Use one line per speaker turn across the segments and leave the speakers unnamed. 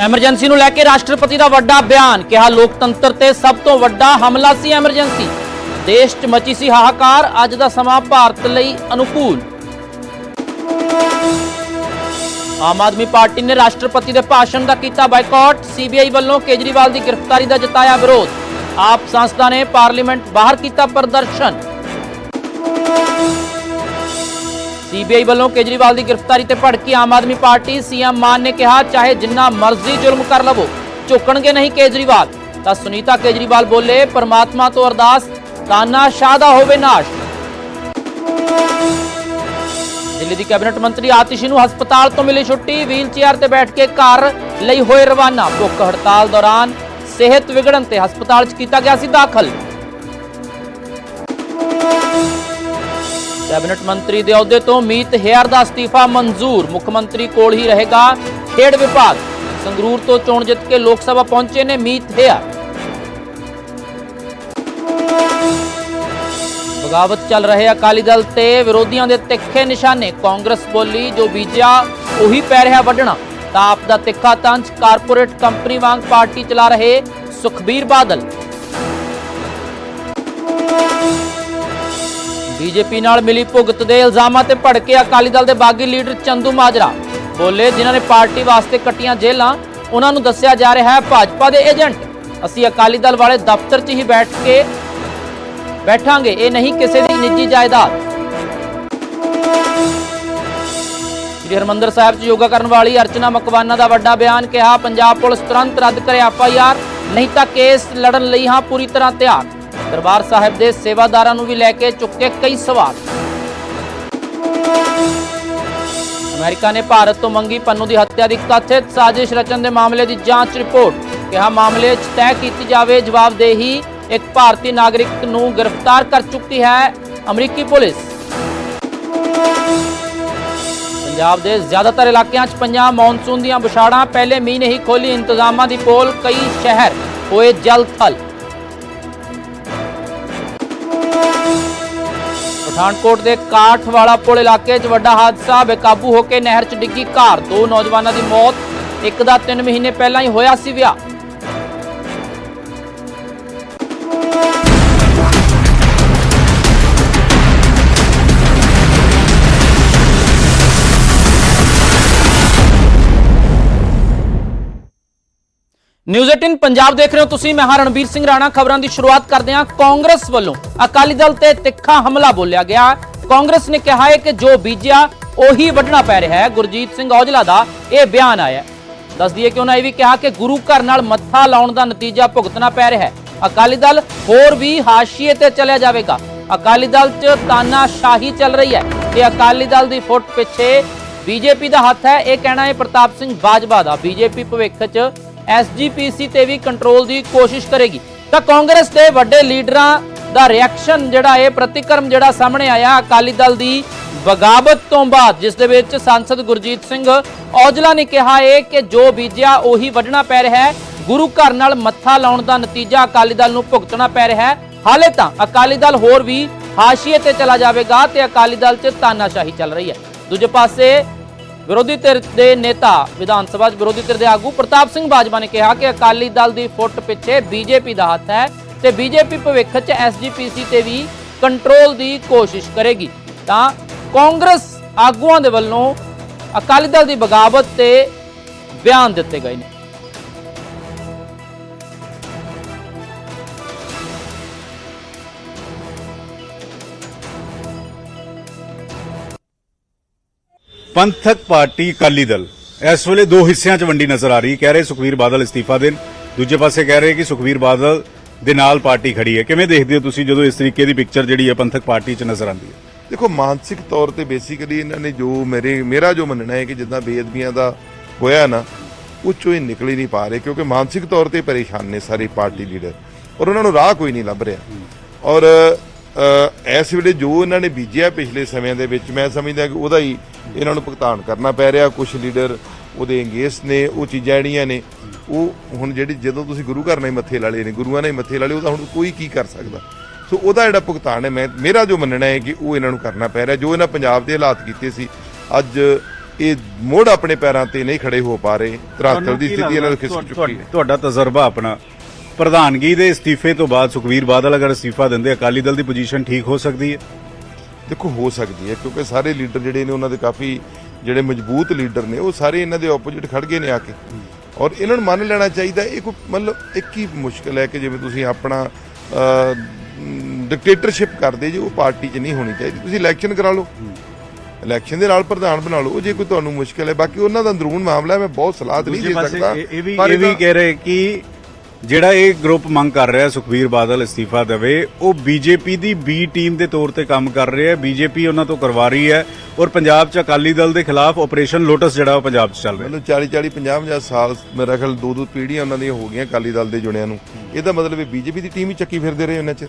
Emergency ਨੂੰ ਲੈ ਕੇ ਰਾਸ਼ਟਰਪਤੀ ਦਾ ਵੱਡਾ ਬਿਆਨ, ਕਿਹਾ ਲੋਕਤੰਤਰ ਤੇ ਸਭ ਤੋਂ ਵੱਡਾ ਹਮਲਾ ਸੀ ਐਮਰਜੈਂਸੀ ਦੇਸ਼ 'ਚ ਮਚੀ ਸੀ ਹਾਹਾਕਾਰ, ਅੱਜ ਦਾ ਸਮਾਂ ਭਾਰਤ ਲਈ ਅਨੁਕੂਲ। ਆਮ ਆਦਮੀ ਪਾਰਟੀ ਨੇ ਰਾਸ਼ਟਰਪਤੀ ਦੇ ਭਾਸ਼ਣ ਦਾ ਕੀਤਾ ਬਾਈਕਾਟ ਸੀਬੀਆਈ ਵੱਲੋਂ ਕੇਜਰੀਵਾਲ ਦੀ ਗ੍ਰਿਫਤਾਰੀ ਦਾ ਜਤਾਇਆ ਵਿਰੋਧ। ਆਪ ਸੰਸਥਾ ਨੇ ਪਾਰਲੀਮੈਂਟ ਬਾਹਰ ਕੀਤਾ ਪ੍ਰਦਰਸ਼ਨ। ਸੀਬੀਆਈ ਵੱਲੋਂ ਕੇਜਰੀਵਾਲ ਦੀ ਗ੍ਰਿਫਤਾਰੀ ਤੇ ਭੜਕੀ ਆਮ ਆਦਮੀ ਪਾਰਟੀ ਸੀਐਮ ਮਾਨ ਨੇ ਕਿਹਾ, ਚਾਹੇ ਜਿੰਨਾ ਮਰਜ਼ੀ ਜ਼ੁਲਮ ਕਰ ਲਵੋ, ਝੁਕਣਗੇ ਨਹੀਂ ਕੇਜਰੀਵਾਲ। ਤਾਂ ਸੁਨੀਤਾ ਕੇਜਰੀਵਾਲ ਬੋਲੇ, ਪਰਮਾਤਮਾ ਤੋਂ ਅਰਦਾਸ, ਤਾਨਾ ਸ਼ਾਹ ਦਾ ਹੋਵੇ ਨਾਸ਼। ਦਿੱਲੀ ਦੀ ਕੈਬਨਿਟ ਮੰਤਰੀ ਆਤਿਸ਼ੀ ਨੂੰ ਹਸਪਤਾਲ ਤੋਂ ਮਿਲੀ ਛੁੱਟੀ, ਵੀਲ ਚੇਅਰ ਤੇ ਬੈਠ ਕੇ ਘਰ ਲਈ ਹੋਏ ਰਵਾਨਾ। ਭੁੱਖ ਹੜਤਾਲ ਦੌਰਾਨ ਸਿਹਤ ਵਿਗੜਨ ਤੇ ਹਸਪਤਾਲ 'ਚ ਕੀਤਾ ਗਿਆ ਸੀ ਦਾਖਲ। ਕੈਬਨਿਟ ਮੰਤਰੀ ਦੇ ਅਹੁਦੇ ਤੋਂ ਮੀਤ ਹੇਅਰ ਦਾ ਅਸਤੀਫਾ ਮਨਜ਼ੂਰ। ਮੁੱਖ ਮੰਤਰੀ ਕੋਲ ਹੀ ਰਹੇਗਾ ਖੇਡ ਵਿਭਾਗ। ਸੰਗਰੂਰ ਤੋਂ ਚੋਣ ਜਿੱਤ ਕੇ ਲੋਕ ਸਭਾ ਪਹੁੰਚੇ ਨੇ ਮੀਤ ਹੇਅਰ। ਬਗਾਵਤ ਚੱਲ ਰਹੇ ਅਕਾਲੀ ਦਲ ਤੇ ਵਿਰੋਧੀਆਂ ਦੇ ਤਿੱਖੇ ਨਿਸ਼ਾਨੇ। ਕਾਂਗਰਸ ਬੋਲੀ ਜੋ ਬੀਜਿਆ, ਉਹੀ ਪੈ ਰਿਹਾ ਵੱਢਣਾ। ਤਾਂ ਆਪ ਦਾ ਤਿੱਖਾ ਤੰਜ ਕਾਰਪੋਰੇਟ ਕੰਪਨੀ ਵਾਂਗ ਪਾਰਟੀ ਚਲਾ ਰਹੇ ਸੁਖਬੀਰ ਬਾਦਲ। ਬੀਜੇਪੀ ਨਾਲ ਮਿਲੀ ਭੁਗਤ ਦੇ ਇਲਜ਼ਾਮਾਂ ਤੇ ਭੜਕੇ ਅਕਾਲੀ ਦਲ ਦੇ ਬਾਗੀ ਲੀਡਰ ਚੰਦੂ ਮਾਜਰਾ। ਬੋਲੇ, ਜਿਨ੍ਹਾਂ ਨੇ ਪਾਰਟੀ ਵਾਸਤੇ ਕੱਟੀਆਂ ਜੇਲਾਂ ਉਹਨਾਂ ਨੂੰ ਦੱਸਿਆ ਜਾ ਰਿਹਾ ਹੈ ਭਾਜਪਾ ਦੇ ਏਜੰਟ। ਅਸੀਂ ਅਕਾਲੀ ਦਲ ਵਾਲੇ ਦਫ਼ਤਰ 'ਚ ਹੀ ਬੈਠ ਕੇ ਬੈਠਾਂਗੇ, ਇਹ ਨਹੀਂ ਕਿਸੇ ਦੀ ਨਿੱਜੀ ਜਾਇਦਾਦ। ਸ੍ਰੀ ਹਰਮੰਦਰ ਸਾਹਿਬ 'ਚ ਯੋਗਾ ਕਰਨ ਵਾਲੀ ਅਰਚਨਾ ਮਕਵਾਨਾ ਦਾ ਵੱਡਾ ਬਿਆਨ ਕਿਹਾ, ਪੰਜਾਬ ਪੁਲਿਸ ਤੁਰੰਤ ਰੱਦ ਕਰੇ ਐਫ ਆਈ ਆਰ, ਨਹੀਂ ਤਾਂ ਕੇਸ ਲੜਨ ਲਈ ਹਾਂ ਪੂਰੀ ਤਰ੍ਹਾਂ ਤਿਆਰ। ਦਰਬਾਰ ਸਾਹਿਬ ਦੇ ਸੇਵਾਦਾਰਾਂ ਨੂੰ ਵੀ ਲੈ ਕੇ ਚੁੱਕੇ ਕਈ ਸਵਾਲ। ਅਮਰੀਕਾ ਨੇ ਭਾਰਤ ਤੋਂ ਮੰਗੀ ਪੰਨੂ ਦੀ ਹੱਤਿਆ ਦੀ ਕਥਿਤ ਸਾਜ਼ਿਸ਼ ਰਚਨ ਦੇ ਮਾਮਲੇ ਦੀ ਜਾਂਚ ਰਿਪੋਰਟ। ਕਿਹਾ ਮਾਮਲੇ 'ਚ ਤੈਅ ਕੀਤੀ ਜਾਵੇ, ਜਵਾਬਦੇਹੀ ਇੱਕ ਭਾਰਤੀ ਨਾਗਰਿਕ ਨੂੰ ਗ੍ਰਿਫਤਾਰ ਕਰ ਚੁੱਕੀ ਹੈ ਅਮਰੀਕੀ ਪੁਲਿਸ। ਪੰਜਾਬ ਦੇ ਜ਼ਿਆਦਾਤਰ ਇਲਾਕਿਆਂ 'ਚ ਪਈਆਂ ਮੌਨਸੂਨ ਦੀਆਂ ਵਿਛਾੜਾਂ ਪਹਿਲੇ ਮੀਂਹ ਨੇ ਹੀ ਖੋਲੀ ਇੰਤਜ਼ਾਮਾਂ ਦੀ ਪੋਲ। ਕਈ ਸ਼ਹਿਰ ਹੋਏ ਜਲ ਥਲ ਪਠਾਨਕੋਟ ਦੇ ਕਾਠਵਾਲਾ ਪੁਲ ਇਲਾਕੇ 'ਚ ਵੱਡਾ ਹਾਦਸਾ ਬੇਕਾਬੂ ਹੋ ਕੇ ਨਹਿਰ 'ਚ ਡਿੱਗੀ ਕਾਰ। ਦੋ ਨੌਜਵਾਨਾਂ ਦੀ ਮੌਤ, ਇੱਕ ਦਾ 3 ਮਹੀਨੇ ਪਹਿਲਾਂ ਹੀ ਹੋਇਆ ਸੀ ਵਿਆਹ। ਨਿਊਜ਼ 18 ਪੰਜਾਬ ਦੇਖ ਰਹੇ ਹੋ ਤੁਸੀਂ, ਮੈਂ ਹਾਂ ਰਣਬੀਰ ਸਿੰਘ ਰਾਣਾ। ਖਬਰਾਂ ਦੀ ਸ਼ੁਰੂਆਤ ਕਰਦੇ ਹਾਂ ਕਾਂਗਰਸ ਵੱਲੋਂ। ਅਕਾਲੀ ਦਲ ਤੇ ਤਿੱਖਾ ਹਮਲਾ ਬੋਲਿਆ ਗਿਆ। ਕਾਂਗਰਸ ਨੇ ਕਿਹਾ ਹੈ ਕਿ ਜੋ ਬੀਜਿਆ, ਉਹੀ ਵੱਢਣਾ ਪੈ ਰਿਹਾ ਹੈ। ਗੁਰਜੀਤ ਸਿੰਘ ਔਜਲਾ ਦਾ ਇਹ ਬਿਆਨ ਆਇਆ। ਦੱਸ ਦਈਏ ਕਿ ਉਹਨਾਂ ਇਹ ਵੀ ਕਿਹਾ ਕਿ ਗੁਰੂ ਘਰ ਨਾਲ ਮੱਥਾ ਲਾਉਣ ਦਾ ਨਤੀਜਾ ਭੁਗਤਣਾ ਪੈ ਰਿਹਾ ਹੈ। ਅਕਾਲੀ ਦਲ ਹੋਰ ਵੀ ਹਾਸ਼ੀਏ ਤੇ ਚਲਿਆ ਜਾਵੇਗਾ। ਅਕਾਲੀ ਦਲ 'ਚ ਤਾਨਾਸ਼ਾਹੀ ਚੱਲ ਰਹੀ ਹੈ। ਤੇ ਅਕਾਲੀ ਦਲ ਦੀ ਫੁੱਟ ਪਿੱਛੇ ਬੀਜੇਪੀ ਦਾ ਹੱਥ ਹੈ। ਇਹ ਕਹਿਣਾ ਹੈ ਪ੍ਰਤਾਪ ਸਿੰਘ ਬਾਜਵਾ ਦਾ। ਬੀਜੇਪੀ ਭਵਿੱਖ 'ਚ ਐਸਜੀਪੀਸੀ ਤੇ ਵੀ ਕੰਟਰੋਲ ਦੀ ਕੋਸ਼ਿਸ਼ ਕਰੇਗੀ। ਤਾਂ ਕਾਂਗਰਸ ਦੇ ਵੱਡੇ ਲੀਡਰਾਂ ਦਾ ਰਿਐਕਸ਼ਨ ਜਿਹੜਾ ਇਹ ਪ੍ਰਤੀਕਰਮ ਜਿਹੜਾ ਸਾਹਮਣੇ ਆਇਆ ਅਕਾਲੀ ਦਲ ਦੀ ਬਗਾਵਤ ਤੋਂ ਬਾਅਦ, ਜਿਸ ਦੇ ਵਿੱਚ ਸੰਸਦ ਗੁਰਜੀਤ ਸਿੰਘ ਔਜਲਾ ਨੇ ਕਿਹਾ ਹੈ ਕਿ ਜੋ ਬੀਜਿਆ ਉਹੀ ਵੱਢਣਾ ਪੈ ਰਿਹਾ ਹੈ। ਗੁਰੂ ਘਰ ਨਾਲ ਮੱਥਾ ਲਾਉਣ ਦਾ ਨਤੀਜਾ ਅਕਾਲੀ ਦਲ ਨੂੰ ਭੁਗਤਣਾ ਪੈ ਰਿਹਾ ਹੈ। ਹਾਲੇ ਤਾਂ ਅਕਾਲੀ ਦਲ ਹੋਰ ਵੀ ਹਾਸ਼ੀਏ ਤੇ ਚਲਾ ਜਾਵੇਗਾ ਤੇ ਅਕਾਲੀ ਦਲ 'ਚ ਤਾਨਾਸ਼ਾਹੀ ਚੱਲ ਰਹੀ ਹੈ। ਦੂਜੇ ਪਾਸੇ ਵਿਰੋਧੀ ਧਿਰ ਦੇ ਨੇਤਾ, ਵਿਧਾਨ ਸਭਾ 'ਚ ਵਿਰੋਧੀ ਧਿਰ ਦੇ ਆਗੂ ਪ੍ਰਤਾਪ ਸਿੰਘ ਬਾਜਵਾ ਨੇ ਕਿਹਾ ਕਿ ਅਕਾਲੀ ਦਲ ਦੀ ਫੁੱਟ ਪਿੱਛੇ ਬੀਜੇਪੀ ਦਾ ਹੱਥ ਹੈ ਤੇ ਬੀਜੇਪੀ ਭਵਿੱਖ 'ਚ ਐਸਜੀਪੀਸੀ ਤੇ ਵੀ ਕੰਟਰੋਲ ਦੀ ਕੋਸ਼ਿਸ਼ ਕਰੇਗੀ। ਤਾਂ ਕਾਂਗਰਸ ਆਗੂਆਂ ਦੇ ਵੱਲੋਂ ਅਕਾਲੀ ਦਲ ਦੀ ਬਗਾਵਤ ਤੇ ਬਿਆਨ ਦਿੱਤੇ ਗਏ ਨੇ।
ਪੰਥਕ ਪਾਰਟੀ ਅਕਾਲੀ ਦਲ। ਇਸ ਵੇਲੇ ਦੋ ਹਿੱਸਿਆਂ 'ਚ ਵੰਡੀ ਨਜ਼ਰ ਆ ਰਹੀ। ਕਹਿ ਰਹੇ ਸੁਖਵੀਰ ਬਾਦਲ ਅਸਤੀਫਾ ਦੇਣ। ਦੂਜੇ ਪਾਸੇ ਕਹਿ ਰਹੇ ਕਿ ਸੁਖਵੀਰ ਬਾਦਲ ਦੇ ਨਾਲ ਪਾਰਟੀ ਖੜੀ ਹੈ। ਕਿਵੇਂ ਦੇਖਦੇ ਹੋ ਤੁਸੀਂ ਜਦੋਂ ਇਸ ਤਰੀਕੇ ਦੀ ਪਿਕਚਰ ਜਿਹੜੀ ਹੈ ਪੰਥਕ ਪਾਰਟੀ 'ਚ ਨਜ਼ਰ ਆਉਂਦੀ ਹੈ?
ਦੇਖੋ, ਮਾਨਸਿਕ ਤੌਰ ਤੇ ਬੇਸਿਕਲੀ ਇਹਨਾਂ ਨੇ ਜੋ ਮੇਰੇ, ਮੇਰਾ ਜੋ ਮੰਨਣਾ ਹੈ ਕਿ ਜਿੱਦਾਂ ਬੇਅਦਬੀਆਂ ਦਾ ਹੋਇਆ ਨਾ, ਉਹ ਚੋਂ ਇਹ ਨਿਕਲ ਹੀ ਨਹੀਂ ਪਾ ਰਹੇ ਕਿਉਂਕਿ ਮਾਨਸਿਕ ਤੌਰ ਤੇ ਪਰੇਸ਼ਾਨ ਨੇ ਸਾਰੇ ਪਾਰਟੀ ਲੀਡਰ ਔਰ ਉਹਨਾਂ ਨੂੰ ਰਾਹ ਕੋਈ ਨਹੀਂ ਲੱਭ ਰਿਹਾ। ਔਰ ਇਸ ਵੇਲੇ ਜੋ ਇਹਨਾਂ ਨੇ ਬੀਜਿਆ ਪਿਛਲੇ ਸਮਿਆਂ ਦੇ ਵਿੱਚ, ਮੈਂ ਸਮਝਦਾ ਕਿ ਉਹਦਾ ਹੀ ਇਹਨਾਂ ਨੂੰ ਭੁਗਤਾਨ ਕਰਨਾ ਪੈ ਰਿਹਾ ਕੁਝ ਲੀਡਰ ਉਹਦੇ ਅੰਗੇਸ ਨੇ ਉਹ ਚੀਜ਼ਾਂ ਜਿਹੜੀਆਂ ਨੇ ਉਹ ਹੁਣ ਜਿਹੜੀ ਜਦੋਂ ਤੁਸੀਂ ਗੁਰੂ ਘਰ ਹੀ ਮੱਥੇ ਲਾ ਲਏ ਨੇ ਗੁਰੂਆਂ ਹੀ ਮੱਥੇ ਲਾ ਲਏ ਉਹਦਾ ਹੁਣ ਕੋਈ ਕੀ ਕਰ ਸਕਦਾ? ਸੋ ਉਹਦਾ ਜਿਹੜਾ ਭੁਗਤਾਨ ਹੈ ਮੈਂ ਮੇਰਾ ਜੋ ਮੰਨਣਾ ਹੈ ਕਿ ਉਹ ਇਹਨਾਂ ਨੂੰ ਕਰਨਾ ਪੈ ਰਿਹਾ ਜੋ ਇਹਨਾਂ ਪੰਜਾਬ ਦੇ ਹਾਲਾਤ ਕੀਤੇ ਸੀ ਅੱਜ ਇਹ ਮੋੜ ਆਪਣੇ ਪੈਰਾਂ ਤੇ ਨਹੀਂ ਖੜੇ ਹੋ ਪਾ ਰਹੇ ਧਰਾਤਲ ਦੀ ਸਥਿਤੀ ਇਹਨਾਂ ਨੂੰ ਖਿਸਕ ਚੁੱਕੀ ਹੈ।
ਤੁਹਾਡਾ ਤਜਰਬਾ ਆਪਣਾ। ਪ੍ਰਧਾਨਗੀ ਦੇ ਅਸਤੀਫੇ ਤੋਂ ਬਾਅਦ ਸੁਖਵੀਰ ਬਾਦਲ ਅਗਰ ਅਸਤੀਫਾ ਦਿੰਦੇ ਅਕਾਲੀ ਦਲ ਦੀ ਪੋਜੀਸ਼ਨ ਠੀਕ ਹੋ ਸਕਦੀ ਹੈ।
ਦੇਖੋ ਹੋ ਸਕਦੀ ਹੈ ਕਿਉਂਕਿ ਸਾਰੇ ਲੀਡਰ ਜਿਹੜੇ ਨੇ ਉਹਨਾਂ ਦੇ ਕਾਫੀ ਜਿਹੜੇ ਮਜ਼ਬੂਤ ਲੀਡਰ ਨੇ ਉਹ ਸਾਰੇ ਇਹਨਾਂ ਦੇ ਆਪੋਜੀਟ ਖੜ ਗਏ ਨੇ ਆ ਕੇ। ਔਰ ਇਹਨਾਂ ਨੂੰ ਮੰਨ ਲੈਣਾ ਚਾਹੀਦਾ ਇਹ ਕੋਈ ਮਤਲਬ ਇੱਕ ਹੀ ਮੁਸ਼ਕਲ ਹੈ ਕਿ ਜਿਵੇਂ ਤੁਸੀਂ ਆਪਣਾ ਡਿਕਟੇਟਰਸ਼ਿਪ ਕਰਦੇ ਜੇ ਉਹ ਪਾਰਟੀ 'ਚ ਨਹੀਂ ਹੋਣੀ ਚਾਹੀਦੀ। ਤੁਸੀਂ ਇਲੈਕਸ਼ਨ ਕਰਾ ਲਓ। ਇਲੈਕਸ਼ਨ ਦੇ ਨਾਲ ਪ੍ਰਧਾਨ ਬਣਾ ਲਓ ਜੇ ਕੋਈ ਤੁਹਾਨੂੰ ਮੁਸ਼ਕਲ ਹੈ। ਬਾਕੀ ਉਹਨਾਂ ਦਾ ਅੰਦਰੂਨ ਮਾਮਲਾ ਮੈਂ ਬਹੁਤ ਸਲਾਹ ਨਹੀਂ ਦੇ ਸਕਦਾ।
ਇਹ ਵੀ
ਪਰ
ਇਹ ਵੀ ਕਹਿ ਰਹੇ ਕਿ ਜਿਹੜਾ ਇਹ ਗਰੁੱਪ ਮੰਗ ਕਰ ਰਿਹਾ ਸੁਖਵੀਰ ਬਾਦਲ ਅਸਤੀਫਾ ਦੇਵੇ ਉਹ ਬੀਜੇਪੀ ਦੀ ਬੀ ਟੀਮ ਦੇ ਤੌਰ ਤੇ ਕੰਮ ਕਰ ਰਿਹਾ ਹੈ। ਬੀਜੇਪੀ ਉਹਨਾਂ ਤੋਂ ਕਰਵਾ ਰਹੀ ਹੈ ਔਰ ਪੰਜਾਬ 'ਚ ਅਕਾਲੀ ਦਲ ਦੇ ਖਿਲਾਫ ਆਪਰੇਸ਼ਨ ਲੋਟਸ ਜਿਹੜਾ ਉਹ ਪੰਜਾਬ 'ਚ ਚੱਲ ਰਿਹਾ
ਮਤਲਬ 40 40 50 50 ਸਾਲ ਮੇਰਾ ਖਿਆਲ ਦੋ ਦੋ ਪੀੜ੍ਹੀਆਂ ਉਹਨਾਂ ਦੀਆਂ ਹੋ ਗਈਆਂ ਅਕਾਲੀ ਦਲ ਦੇ ਜੁੜਿਆਂ ਨੂੰ। ਇਹਦਾ ਮਤਲਬ ਇਹ ਬੀਜੇਪੀ ਦੀ ਟੀਮ ਹੀ ਚੱਕੀ ਫਿਰਦੇ ਰਹੇ ਉਹਨਾਂ ਚਿਰ।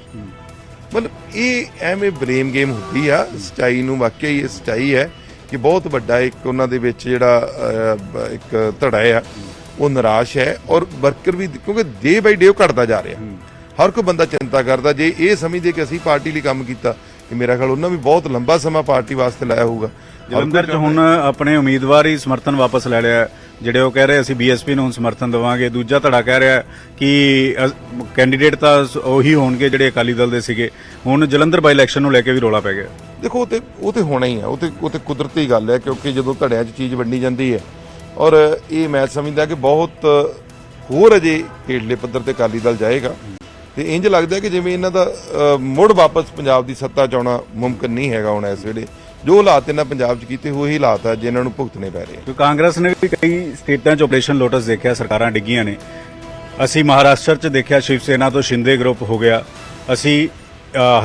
ਮਤਲਬ ਇਹ ਐਵੇਂ ਬਲੇਮ ਗੇਮ ਹੁੰਦੀ ਆ ਸਚਾਈ ਨੂੰ ਵਾਕਿਆ ਹੀ ਇਹ ਸਚਾਈ ਹੈ ਕਿ ਬਹੁਤ ਵੱਡਾ ਇੱਕ ਉਹਨਾਂ ਦੇ ਵਿੱਚ ਜਿਹੜਾ ਇੱਕ ਧੜਾ ਆ। ਉਹ ਨਿਰਾਸ਼ ਹੈ ਔਰ ਵਰਕਰ ਵੀ ਕਿਉਂਕਿ ਡੇ ਬਾਈ ਡੇ ਉਹ ਘਟਦਾ ਜਾ ਰਿਹਾ। ਹਰ ਕੋਈ ਬੰਦਾ ਚਿੰਤਾ ਕਰਦਾ ਜੇ ਇਹ ਸਮਝਦੇ ਕਿ ਅਸੀਂ ਪਾਰਟੀ ਲਈ ਕੰਮ ਕੀਤਾ ਕਿ ਮੇਰਾ ਖਿਆਲ ਉਹਨਾਂ ਵੀ ਬਹੁਤ ਲੰਬਾ ਸਮਾਂ ਪਾਰਟੀ ਵਾਸਤੇ ਲਾਇਆ ਹੋਊਗਾ।
ਜਲੰਧਰ 'ਚ ਹੁਣ ਆਪਣੇ ਉਮੀਦਵਾਰ ਹੀ ਸਮਰਥਨ ਵਾਪਸ ਲੈ ਲਿਆ। ਜਿਹੜੇ ਉਹ ਕਹਿ ਰਹੇ ਅਸੀਂ ਬੀਐਸਪੀ ਨੂੰ ਸਮਰਥਨ ਦੇਵਾਂਗੇ। ਦੂਜਾ ਧੜਾ ਕਹਿ ਰਿਹਾ ਕਿ ਕੈਂਡੀਡੇਟ ਤਾਂ ਉਹੀ ਹੋਣਗੇ ਜਿਹੜੇ ਅਕਾਲੀ ਦਲ ਦੇ ਸੀਗੇ। ਹੁਣ ਜਲੰਧਰ ਬਾਈ ਇਲੈਕਸ਼ਨ ਨੂੰ ਲੈ ਕੇ ਵੀ ਰੋਲਾ ਪੈ ਗਿਆ।
ਦੇਖੋ ਉਹ ਤੇ ਉਹ ਤੇ ਹੋਣਾ ਹੀ ਹੈ। ਉਹ ਤੇ ਉਹ ਤੇ ਕੁਦਰਤੀ ਗੱਲ ਹੈ ਕਿਉਂਕਿ ਜਦੋਂ ਧੜਿਆਂ 'ਚ ਚੀਜ਼ ਵੰਡੀ ਜਾਂਦੀ ਹੈ ਔਰ ਇਹ ਮੈਂ ਸਮਝਦਾ ਕਿ ਬਹੁਤ ਹੋਰ ਅਜੇ ਹੇਠਲੇ ਪੱਧਰ ਤੇ ਅਕਾਲੀ ਦਲ ਜਾਏਗਾ। ਤੇ ਇੰਜ ਲੱਗਦਾ ਕਿ ਜਿਵੇਂ ਇਹਨਾਂ ਦਾ ਮੁੜ ਵਾਪਸ ਪੰਜਾਬ ਦੀ ਸੱਤਾ 'ਚ ਆਉਣਾ ਮੁਮਕਿਨ ਨਹੀਂ ਹੈਗਾ ਹੁਣ ਇਸ ਵੇਲੇ। ਜੋ ਹਾਲਾਤ ਇਹਨਾਂ ਪੰਜਾਬ 'ਚ ਕੀਤੇ, ਉਹੀ ਹਾਲਾਤ ਆ ਜਿਨ੍ਹਾਂ ਨੂੰ ਭੁਗਤਣੇ ਪੈ ਰਹੇ ਆ।
ਕਾਂਗਰਸ ਨੇ ਵੀ ਕਈ ਸਟੇਟਾਂ 'ਚ ਆਪਰੇਸ਼ਨ ਲੋਟਸ ਦੇਖਿਆ, ਸਰਕਾਰਾਂ ਡਿੱਗੀਆਂ ਨੇ। ਅਸੀਂ ਮਹਾਰਾਸ਼ਟਰ 'ਚ ਦੇਖਿਆ, ਸ਼ਿਵ ਸੈਨਾ ਤੋਂ ਸ਼ਿੰਦੇ ਗਰੁੱਪ ਹੋ ਗਿਆ। ਅਸੀਂ